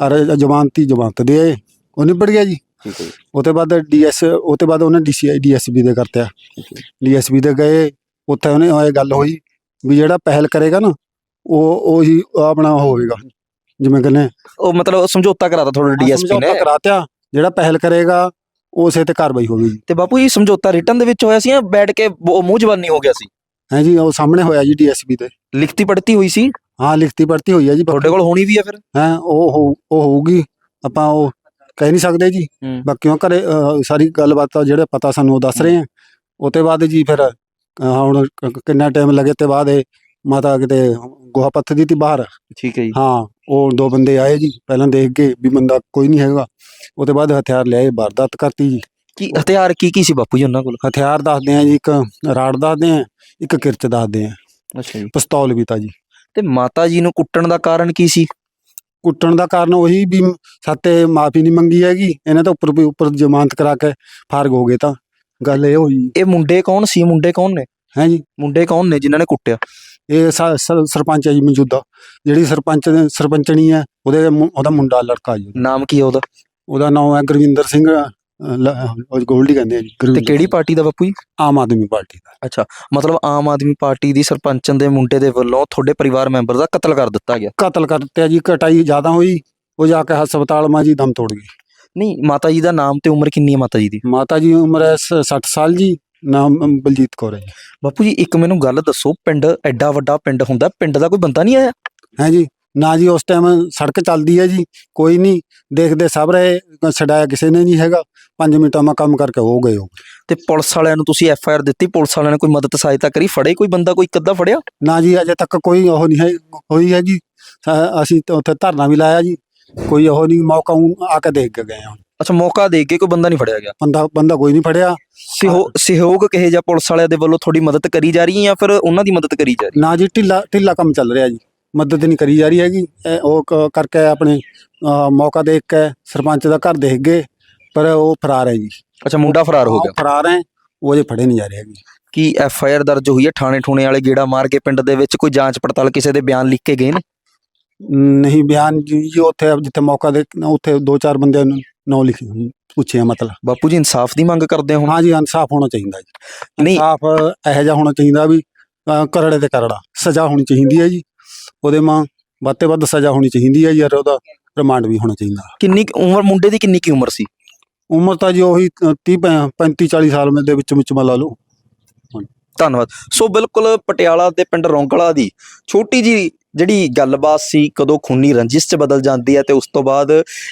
ਅਰ ਜ਼ਮਾਨਤੀ ਜ਼ਮਾਨਤ ਦੇ ਆਏ। ਉਹ ਨਿਬੜ ਗਿਆ ਜੀ। ਠੀਕ ਹੈ ਜੀ। ਉਹ ਤੋਂ ਬਾਅਦ ਡੀਐਸ ਉਹ ਤੋਂ ਬਾਅਦ ਉਹਨੇ ਡੀਸੀਆਈ ਡੀਐਸਪੀ ਦੇ ਕਰਤਿਆ। ਡੀਐਸਪੀ ਦੇ ਗਏ ਉੱਥੇ ਉਹਨੇ ਇਹ ਗੱਲ ਹੋਈ ਵੀ ਜਿਹੜਾ ਪਹਿਲ ਕਰੇਗਾ ਨਾ ਉਹ ਉਹ ਹੀ ਆਪਣਾ ਹੋਵੇਗਾ। ਜਿਵੇਂ ਕਹਿੰਦੇ ਉਹ ਮਤਲਬ ਸਮਝੌਤਾ ਕਰਾਤਾ ਤੁਹਾਡੇ ਡੀਐਸਪੀ ਨੇ। ਸਮਝੌਤਾ ਕਰਾਤਿਆ। ਜਿਹੜਾ ਪਹਿਲ ਕਰੇਗਾ ਉਸੇ ਤੇ ਕਾਰਵਾਈ ਹੋਵੇਗੀ ਤੇ ਬਾਪੂ ਜੀ ਸਮਝੌਤਾ ਰਿਟਰਨ ਦੇ ਵਿੱਚ ਹੋਇਆ ਸੀ ਜਾਂ ਬੈਠ ਕੇ ਉਹ ਮੂੰਹ ਜ਼ਬਾਨੀ ਹੋ ਗਿਆ ਸੀ? ਹੈ ਜੀ ਉਹ ਸਾਹਮਣੇ ਹੋਇਆ ਜੀ ਡੀਐਸਪੀ ਤੇ। ਲਿਖਤੀ ਪੜਤੀ ਹੋਈ ਸੀ? ਹਾਂ ਲਿਖਤੀ ਪੜਤੀ ਹੋਈ ਹੈ ਜੀ। ਤੁਹਾਡੇ ਕੋਲ ਹੋਣੀ ਵੀ ਹੈ ਫਿਰ? ਹੈ ਉਹ ਹੋਊ- ਉਹ ਹੋਊਗੀ। ਆਪਾਂ ਉਹ ਕਹਿ ਨਹੀਂ ਸਕਦੇ ਜੀ। ਹੂੰ। ਬਾਕੀਆਂ ਘਰੇ ਅਹ, ਸਾਰੀ ਗੱਲਬਾਤ ਆ ਜਿਹੜੇ ਪਤਾ ਸਾਨੂੰ ਉਹ ਦੱਸ ਰਹੇ ਆ। ਉਹ ਤੋਂ ਬਾਅਦ ਜੀ ਫਿਰ ਅਹ, ਹੁਣ ਕ- ਕ- ਕਿੰਨਾ ਟਾਈਮ ਲੱਗੇ ਤੇ ਬਾਅਦ ਇਹ ਮਾਤਾ ਕਿਤੇ ਗੋਹਾ ਪੱਥ ਦੀ ਤੀ ਬਾਹਰ। ਠੀਕ ਹੈ ਜੀ। ਹਾਂ ਉਹ ਦੋ ਬੰਦੇ ਆਏ ਜੀ ਪਹਿਲਾਂ ਦੇਖ ਕੇ ਵੀ ਬੰਦਾ ਕੋਈ ਨਹੀਂ ਹੈਗਾ। ਉਹ ਤੋਂ ਬਾਅਦ ਹਥਿਆਰ ਲਿਆਏ ਵਾਰਦਾਤ ਕਰਤੀ ਜੀ। ਕੀ ਹਥਿਆਰ ਕੀ ਕੀ ਸੀ ਬਾਪੂ ਜੀ ਉਹਨਾਂ ਕੋਲ? ਹਥਿਆਰ ਦੱਸਦੇ ਆ ਜੀ ਇੱਕ ਰਾੜ ਦੱਸਦੇ ਆ ਇੱਕ ਕਿਰਚ ਦੱਸਦੇ ਆ ਅੱਛਾ ਜੀ। ਪਿਸਤੌਲ ਵੀ ਤਾਂ ਜੀ। ਤੇ ਮਾਤਾ ਜੀ ਨੂੰ ਕੁੱਟਣ ਦਾ ਕਾਰਨ ਕੀ ਸੀ? ਕੁੱਟਣ ਦਾ ਕਾਰਨ ਉਹੀ ਵੀ ਸਾਤੇ ਮਾਫੀ ਨਹੀਂ ਮੰਗੀ ਹੈਗੀ ਇਹਨੇ ਤਾਂ ਉੱਪਰ ਉੱਪਰ ਜ਼ਮਾਨਤ ਕਰਾ ਕੇ ਫਾਰਗ ਹੋ ਗਏ ਤਾਂ। ਗੱਲ ਇਹ ਹੋਈ। ਇਹ ਮੁੰਡੇ ਕੌਣ ਸੀ? ਮੁੰਡੇ ਕੌਣ ਨੇ? ਹੈ ਜੀ। ਮੁੰਡੇ ਕੌਣ ਨੇ ਜਿਨ੍ਹਾਂ ਨੇ ਕੁੱਟਿਆ? ਇਹ ਸ- ਸ- ਸਰਪੰਚ ਹੈ ਜੀ ਮੌਜੂਦਾ ਜਿਹੜੀ ਸਰਪੰਚ ਸਰਪੰਚਣੀ ਹੈ ਉਹਦੇ ਮੁ- ਉਹਦਾ ਮੁੰਡਾ ਲੜਕਾ ਜੀ। ਨਾਮ ਕੀ ਹੈ ਉਹਦਾ? ਉਹਦਾ ਨਾਮ ਹੈ ਗੁਰਵਿੰਦਰ ਸਿੰਘ ਲ- ਉਹ ਗੋਲਡੀ ਕਹਿੰਦੇ ਆ ਜੀ ਤੇ ਗੁਰਵਿੰਦਰ ਕਿਹੜੀ ਪਾਰਟੀ ਦਾ ਬਾਪੂ ਜੀ? ਆਮ ਆਦਮੀ ਪਾਰਟੀ ਦਾ। ਅੱਛਾ ਮਤਲਬ ਆਮ ਆਦਮੀ ਪਾਰਟੀ ਦੀ ਸਰਪੰਚਨ ਦੇ ਮੁੰਡੇ ਦੇ ਵੱਲੋਂ ਤੁਹਾਡੇ ਪਰਿਵਾਰ ਮੈਂਬਰ ਦਾ ਕਤਲ ਕਰ ਦਿੱਤਾ ਗਿਆ। ਕਤਲ ਕਰ ਦਿੱਤਾ ਜੀ ਕਟਾਈ ਜ਼ਿਆਦਾ ਹੋਈ ਉਹ ਜਾ ਕੇ ਹਸਪਤਾਲ ਮਾ ਜੀ ਦਮ ਤੋੜ ਗਈ। ਨਹੀਂ ਮਾਤਾ ਜੀ ਦਾ ਨਾਮ ਤੇ ਉਮਰ ਕਿੰਨੀ ਹੈ ਮਾਤਾ ਜੀ ਦੀ? ਮਾਤਾ ਜੀ ਉਮਰ ਹੈ ਸ- 60 ਸਾਲ ਜੀ ਨਾਮ ਅਮ, ਬਲਜੀਤ ਕੌਰ ਹੈ ਜੀ। ਬਾਪੂ ਜੀ ਇੱਕ ਮੈਨੂੰ ਗੱਲ ਦੱਸੋ ਪਿੰਡ ਐਡਾ ਵੱਡਾ ਪਿੰਡ ਹੁੰਦਾ ਪਿੰਡ ਦਾ ਕੋਈ ਬੰਦਾ ਨਹੀਂ ਆਇਆ? ਹੈ ਜੀ ਨਾ ਜੀ ਉਸ ਟਾਈਮ ਸੜਕ ਚੱਲਦੀ ਹੈ ਜੀ ਕੋਈ ਨਹੀਂ ਦੇਖਦੇ ਸਭ ਰਹੇ ਛਡਾਇਆ ਕਿਸੇ ਨੇ ਨਹੀਂ ਹੈਗਾ 5 ਮਿੰਟਾਂ ਮਾ ਕੰਮ ਕਰਕੇ ਹੋ ਗਏ ਹੋ ਤੇ ਪੁਲਿਸ ਵਾਲਿਆਂ ਨੂੰ ਤੁਸੀਂ ਐਫ ਆਈ ਆਰ ਦਿੱਤੀ ਪੁਲਿਸ ਵਾਲਿਆਂ ਨੇ ਕੋਈ ਮਦਦ ਸਹਾਇਤਾ ਕਰੀ ਫੜੇ ਕੋਈ ਬੰਦਾ ਕੋਈ ਕੱਦਾ ਫੜਿਆ? ਨਾ ਜੀ ਅਜੇ ਤੱਕ ਕੋਈ ਉਹ ਨਹੀਂ ਹੈ ਹੋਈ ਹੈਗੀ ਅ- ਅਸੀਂ ਤਾਂ ਉੱਥੇ ਧਰਨਾ ਵੀ ਲਾਇਆ ਜੀ ਕੋਈ ਉਹ ਨਹੀਂ ਮੌਕਾ ਊਂ ਆ ਕੇ ਦੇਖ ਕੇ ਗਏ ਹਾਂ। ਅੱਛਾ ਮੌਕਾ ਦੇ ਕੇ ਕੋਈ ਬੰਦਾ ਨਹੀਂ ਫੜਿਆ ਗਿਆ? ਬੰਦਾ ਬੰਦਾ ਕੋਈ ਨਹੀਂ ਫੜਿਆ। ਸਹਿਯੋ- ਸਹਿਯੋਗ ਕਿਹੇ ਜਾਂ ਪੁਲਿਸ ਵਾਲਿਆਂ ਦੇ ਵੱਲੋਂ ਤੁਹਾਡੀ ਮਦਦ ਕਰੀ ਜਾ ਰਹੀ ਹੈ ਜਾਂ ਫਿਰ ਉਹਨਾਂ ਦੀ ਮਦਦ ਕਰੀ ਜਾ ਰਹੀ ਨਾ ਜੀ ਢਿੱਲਾ ਢਿੱਲਾ ਕੰਮ ਚੱਲ ਰਿਹਾ ਜੀ। ਮਦਦ ਨਹੀਂ ਕਰੀ ਜਾ ਰਹੀ ਹੈਗੀ। ਇਹ ਉਹ ਕ- ਕਰਕੇ ਆਪਣੇ ਅ, ਮੌਕਾ ਦੇਖ ਕੇ ਸਰਪੰਚ ਦਾ ਘਰ ਦੇਖ ਗਏ ਪਰ ਉਹ ਫਰਾਰ ਹੈ ਜੀ। ਅੱਛਾ ਮੁੰਡਾ ਫਰਾਰ ਹੋ ਗਿਆ। ਉਹ ਫਰਾਰ ਹੈ ਉਹ ਜੇ ਫੜੇ ਨਹੀਂ ਜਾ ਰਹੇ ਹੈਗੇ। ਕੀ ਐਫ ਆਈ ਆਰ ਦਰਜ ਹੋਈ ਹੈ? ਥਾਣੇ ਠੂਣੇ ਵਾਲੇ ਗੇੜਾ ਮਾਰ ਕੇ ਪਿੰਡ ਦੇ ਵਿੱਚ ਕੋਈ ਜਾਂਚ ਪੜਤਾਲ ਕਿਸੇ ਦੇ ਬਿਆਨ ਲਿਖ ਕੇ ਗਏ ਨੇ? ਨਹੀਂ ਬਿਆਨ ਜੀ ਜੀ ਉੱਥੇ ਜਿੱਥੇ ਮੌਕਾ ਦੇ ਉੱਥੇ ਦੋ ਚਾਰ ਬੰਦਿਆਂ ਨੂੰ ਨਾਂ ਲਿਖੇ ਪੁੱਛੇ ਆ ਮਤਲਬ। ਬਾਪੂ ਜੀ ਇਨਸਾਫ ਦੀ ਮੰਗ ਕਰਦੇ ਹੋ ਹਾਂ ਜੀ ਇਨਸਾਫ ਹੋਣਾ ਚਾਹੀਦਾ ਜੀ। ਨਹੀਂ। ਇਨਸਾਫ ਇਹੋ ਜਿਹਾ ਹੋਣਾ ਚਾਹੀਦਾ ਵੀ ਕਰੜੇ ਤੇ ਕਰੜਾ ਸਜ਼ਾ ਹੋਣੀ ਚਾਹੀਦੀ ਹੈ ਜੀ। ਉਹਦੇ ਮਾਂ ਵੱਧ ਤੋਂ ਵੱਧ ਸਜ਼ਾ ਹੋਣੀ ਚਾਹੀਦੀ ਹੈ ਯਾਰ ਉਹਦਾ ਰਿਮਾਂਡ ਵੀ ਹੋਣਾ ਚਾਹੀਦਾ। ਕਿੰਨੀ ਕੁ ਉਮਰ ਮੁੰਡੇ ਦੀ ਕਿੰਨੀ ਕੀ ਉਮਰ ਸੀ? ਉਮਰ ਤਾਂ ਜੀ ਉਹੀ 30 35 40 ਸਾਲ ਦੇ ਵਿੱਚ ਵਿੱਚ ਮਾ ਲਾ ਲਓ ਧੰਨਵਾਦ। ਸੋ ਬਿਲਕੁਲ ਪਟਿਆਲਾ ਦੇ ਪਿੰਡ ਰੌਂਕਲਾ ਦੀ ਛੋਟੀ ਜੀ ਜਿਹੜੀ ਗੱਲਬਾਤ ਸੀ ਕਦੋਂ ਖੂਨੀ ਰੰਜਿਸ਼ 'ਚ ਬਦਲ ਜਾਂਦੀ ਹੈ ਤੇ ਉਸ ਤੋਂ ਬਾਅਦ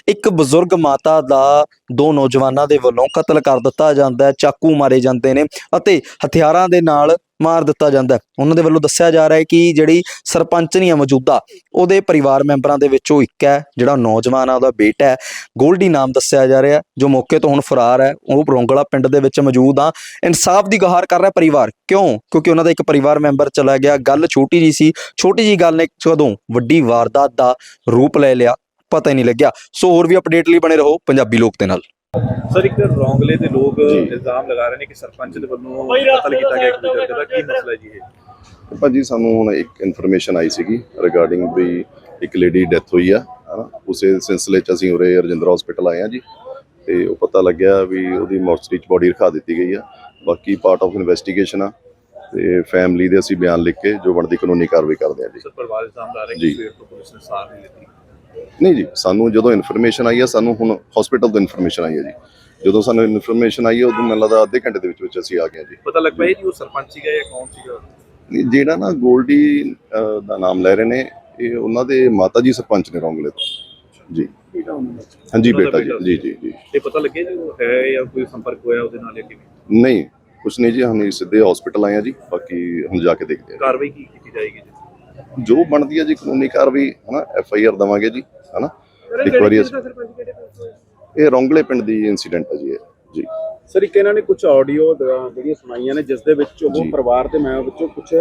ਇੱਕ ਬਜ਼ੁਰਗ ਮਾਤਾ ਦਾ ਦੋ ਨੌਜਵਾਨਾਂ ਦੇ ਵੱਲੋਂ ਕਤਲ ਕਰ ਦਿੱਤਾ ਜਾਂਦਾ ਹੈ, ਚਾਕੂ ਮਾਰੇ ਜਾਂਦੇ ਨੇ ਅਤੇ ਹਥਿਆਰਾਂ ਦੇ ਨਾਲ ਮਾਰ ਦਿੱਤਾ ਜਾਂਦਾ ਹੈ। ਉਹਨਾਂ ਦੇ ਵੱਲੋਂ ਦੱਸਿਆ ਜਾ ਰਿਹਾ ਹੈ ਕਿ ਜਿਹੜੀ ਸਰਪੰਚਨੀ ਹੈ ਮੌਜੂਦਾ, ਉਹਦੇ ਪਰਿਵਾਰ ਮੈਂਬਰਾਂ ਦੇ ਵਿੱਚੋਂ ਇੱਕ ਹੈ, ਜਿਹੜਾ ਨੌਜਵਾਨ ਆ, ਉਹਦਾ ਬੇਟਾ ਹੈ। ਗੋਲਡੀ ਨਾਮ ਦੱਸਿਆ ਜਾ ਰਿਹਾ ਜੋ ਮੌਕੇ ਤੋਂ ਹੁਣ ਫਰਾਰ ਹੈ। ਉਹ ਰੋਂਗਲਾ ਪਿੰਡ ਦੇ ਵਿੱਚ ਮੌਜੂਦ ਆ। ਇਨਸਾਫ ਦੀ ਗੁਹਾਰ ਕਰ ਰਿਹਾ ਪਰਿਵਾਰ। ਕਿਉਂ? ਕਿਉਂਕਿ ਉਹਨਾਂ ਦਾ ਇੱਕ ਪਰਿਵਾਰ ਮੈਂਬਰ ਚਲਾ ਗਿਆ। ਗੱਲ ਛੋਟੀ ਜੀ ਸੀ। ਛੋਟੀ ਜੀ ਗੱਲ ਨੇ ਕਦੋਂ ਵੱਡੀ ਵਾਰਦਾਤ ਦਾ ਰੂਪ ਲੈ ਲਿਆ। ਪਤਾ ਹੀ ਨਹੀਂ ਲੱਗਿਆ। ਸੋ ਹੋਰ ਵੀ ਅਪਡੇਟ ਲਈ ਬਣੇ ਰਹੋ ਪੰਜਾਬੀ ਲੋਕ ਦੇ ਨਾਲ। ਸਰ ਇੱਕ ਰੌਂਗਲੇ ਦੇ ਲੋਕ ਇਲਜ਼ਾਮ ਲਗਾ ਰਹੇ ਨੇ ਕਿ ਸਰਪੰਚ ਦੇ ਵੱਲੋਂ ਕਤਲ ਕੀਤਾ ਗਿਆ ਇੱਕ ਬਜ਼ੁਰਗ ਦਾ। ਕੀ ਮਸਲਾ ਹੈ ਜੀ ਇਹ? ਭਾਜੀ ਸਾਨੂੰ ਹੁਣ ਇੱਕ ਇਨਫੋਰਮੇਸ਼ਨ ਆਈ ਸੀਗੀ ਰਿਗਾਰਡਿੰਗ ਵੀ ਇੱਕ ਲੇਡੀ ਡੈਥ ਹੋਈ ਆ ਹਨਾ? ਉਸੇ ਸਿਲਸਿਲੇ ਚ ਅਸੀਂ ਉਰੇ ਰਜਿੰਦਰਾ ਹਸਪੀਟਲ ਆਏ ਆ ਜੀ ਤੇ ਉਹ ਪਤਾ ਲੱਗਿਆ ਵੀ ਉਹਦੀ ਮੋਰਚਰੀ ਚ ਬੋਡੀ ਰਖਾ ਦਿੱਤੀ ਗਈ ਆ। ਬਾਕੀ ਪਾਰਟ ਆਫ ਇਨਵੈਸਟੀਗੇਸ਼ਨ ਆ ਤੇ ਫੈਮਿਲੀ ਦੇ ਅਸੀਂ ਬਿਆਨ ਲਿਖ ਕੇ ਜੋ ਬਣਦੀ ਕਾਨੂੰਨੀ ਕਾਰਵਾਈ ਕਰਦੇ ਆ ਜੀ। ਸਰ ਪਰਿਵਾਰ ਇਲਜ਼ਾਮ ਲਾ ਰਹੇ। ਕਿ ਸਵੇਰ ਤੋਂ ਪੁਲਿਸ ਨੇ ਸਾਥ ਨਹੀਂ ਦਿੱਤੀ। ਨਹੀਂ ਜੀ ਸਾਨੂੰ ਜਦੋਂ ਇਨਫੋਰਮੇਸ਼ਨ ਆਈ ਆ ਸਾਨੂੰ ਹੁਣ ਹਸਪੀਟਲ ਤੋਂ ਇਨਫੋਰਮੇਸ਼ਨ ਆਈ ਆ ਜੀ। ਜਦੋਂ ਸਾਨੂੰ ਇਨਫੋਰਮੇਸ਼ਨ ਆਈ ਆ ਉਦੋਂ ਮੈਨੂੰ ਲੱਗਦਾ ਅੱਧੇ ਘੰਟੇ ਦੇ ਵਿੱਚ ਵਿੱਚ ਅਸੀਂ ਆ ਗਏ ਜੀ। ਪਤਾ ਲੱਗ ਪਿਆ ਜੀ ਉਹ ਸਰਪੰਚ ਸੀਗਾ ਜਾਂ ਕੌਣ ਸੀਗਾ? ਨਹੀਂ, ਜਿਹੜਾ ਨਾ ਗੋਲਡੀ ਅਹ, ਦਾ ਨਾਮ ਲੈ ਰਹੇ ਨੇ ਇਹ ਉਹਨਾਂ ਦੇ ਮਾਤਾ ਜੀ ਸਰਪੰਚ ਨੇ ਰੌਂਗਲੇ ਤੋਂ। ਜੀ। ਹਾਂਜੀ ਉਹਨਾਂ ਦਾ ਬੇਟਾ ਜੀ। ਬੇਟਾ ਜੀ ਜੀ ਜੀ। ਤੇ ਪਤਾ ਲੱਗਿਆ ਜੀ ਉਹ ਹੈ ਜਾਂ ਕੋਈ ਸੰਪਰਕ ਹੋਇਆ ਉਹਦੇ ਨਾਲ ਜਾਂ ਕਿਵੇਂ? ਨਹੀਂ ਕੁਛ ਨਹੀਂ ਜੀ ਹਮ ਸਿੱਧੇ ਹਸਪੀਟਲ ਆਏ ਆ ਜੀ ਬਾਕੀ ਹੁਣ ਜਾ ਕੇ ਦੇਖਦੇ ਆ ਕਾਰਵਾਈ ਕੀ ਕੀਤੀ ਜਾਏਗੀ ਜੀ? ਜੋ ਬਣਦੀ ਹੈ ਜੀ ਕਾਨੂੰਨੀ ਕਾਰਵਾਈ ਹਨਾ ਐਫ ਆਈ ਆਰ ਦਵਾਂਗੇ ਜੀ ਹਨਾ। ਇੱਕ ਵਾਰੀ ਇਹ ਰੌਂਗਲੇ ਪਿੰਡ ਦੀ ਇਨਸੀਡੈਂਟ ਹੈ ਜੀ ਇਹ ਜੀ। ਸਰ ਇੱਕ ਇਹਨਾਂ ਨੇ ਕੁਝ ਆਡੀਓ ਜਿਹੜੀਆਂ ਸੁਣਾਈਆਂ ਨੇ ਜਿਸ ਦੇ ਵਿੱਚ ਉਹ। ਪਰਿਵਾਰ ਤੇ ਮੈਂ ਵਿੱਚੋਂ ਕੁਝ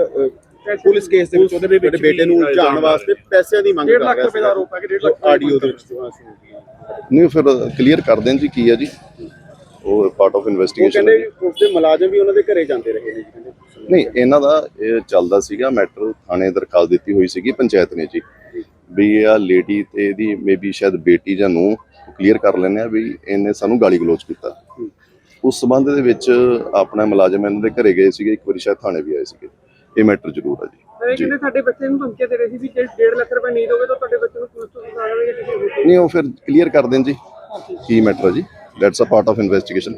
ਪੁਲਿਸ ਕੇਸ ਦੇ ਵਿੱਚ ਉਹਦੇ ਬੇਟੇ ਨੂੰ ਉਲਝਾਉਣ ਵਾਸਤੇ ਪੈਸਿਆਂ ਦੀ ਮੰਗ ਕਰ 1.5 ਰਿਹਾ ਲੱਖ ਰੁਪਏ ਦਾ ਆਰੋਪ ਹੈ ਕਿ 1.5 ਲੱਖ ਆਡੀਓ ਦੇ ਵਿੱਚ। ਨਹੀਂ ਫਿਰ ਕਲੀਅਰ ਕਰ ਦੇਣ ਜੀ ਕੀ ਹੈ ਜੀ। ਉਹ ਪਾਰਟ ਆਫ ਉਹ ਇਨਵੈਸਟੀਗੇਸ਼ਨ ਕਹਿੰਦੇ ਵੀ ਉਸਦੇ ਮੁਲਾਜ਼ਮ ਵੀ ਉਹਨਾਂ ਦੇ ਘਰੇ ਜਾਂਦੇ ਰਹੇ ਨੇ ਜੀ ਕਹਿੰਦੇ। ਨਹੀਂ ਇਹਨਾਂ ਦਾ ਇਹ ਚੱਲਦਾ ਸੀਗਾ ਮੈਟਰ ਥਾਣੇ ਦਰਖਾਸਤ ਦਿੱਤੀ ਹੋਈ ਸੀਗੀ ਪੰਚਾਇਤ ਨੇ ਜੀ। ਵੀ ਇਹ ਆ ਲੇਡੀ ਤੇ ਇਹਦੀ ਮੇਬੀ ਸ਼ਾਇਦ ਬੇਟੀ ਜਾਂ ਨੂੰ ਕਲੀਅਰ ਕਰ ਲੈਂਦੇ ਆ ਵੀ ਇਹਨੇ ਸਾਨੂੰ ਗਾਲੀ ਗਲੋਚ ਕੀਤਾ। ਉਸ ਸਬੰਧ ਦੇ ਵਿੱਚ ਆਪਣਾ ਮੁਲਾਜ਼ਮ ਇਹਨਾਂ ਦੇ ਘਰੇ ਗਏ ਸੀਗੇ ਇੱਕ ਵਾਰੀ ਸ਼ਾਇਦ ਥਾਣੇ ਵੀ ਆਏ ਸੀਗੇ। ਇਹ ਮੈਟਰ ਜ਼ਰੂਰ ਆ ਜੀ। ਇਹ ਕਹਿੰਦੇ ਸਾਡੇ ਬੱਚੇ ਨੂੰ ਧਮਕੀਆਂ ਦੇ ਰਹੇ ਸੀ ਵੀ ਜੇ 1.5 ਲੱਖ ਰੁਪਏ ਨਹੀਂ ਦੋਗੇ ਤਾਂ ਤੁਹਾਡੇ ਬੱਚੇ ਨੂੰ ਪੁਲਿਸ ਤੋਂ ਫੜਾ ਦੇਣਗੇ। ਨਹੀਂ ਉਹ ਫਿਰ ਕਲੀਅਰ ਕਰ ਦੇਣ ਜੀ। ਕੀ ਮੈਟਰ ਹੈ ਜੀ? That's a part of investigation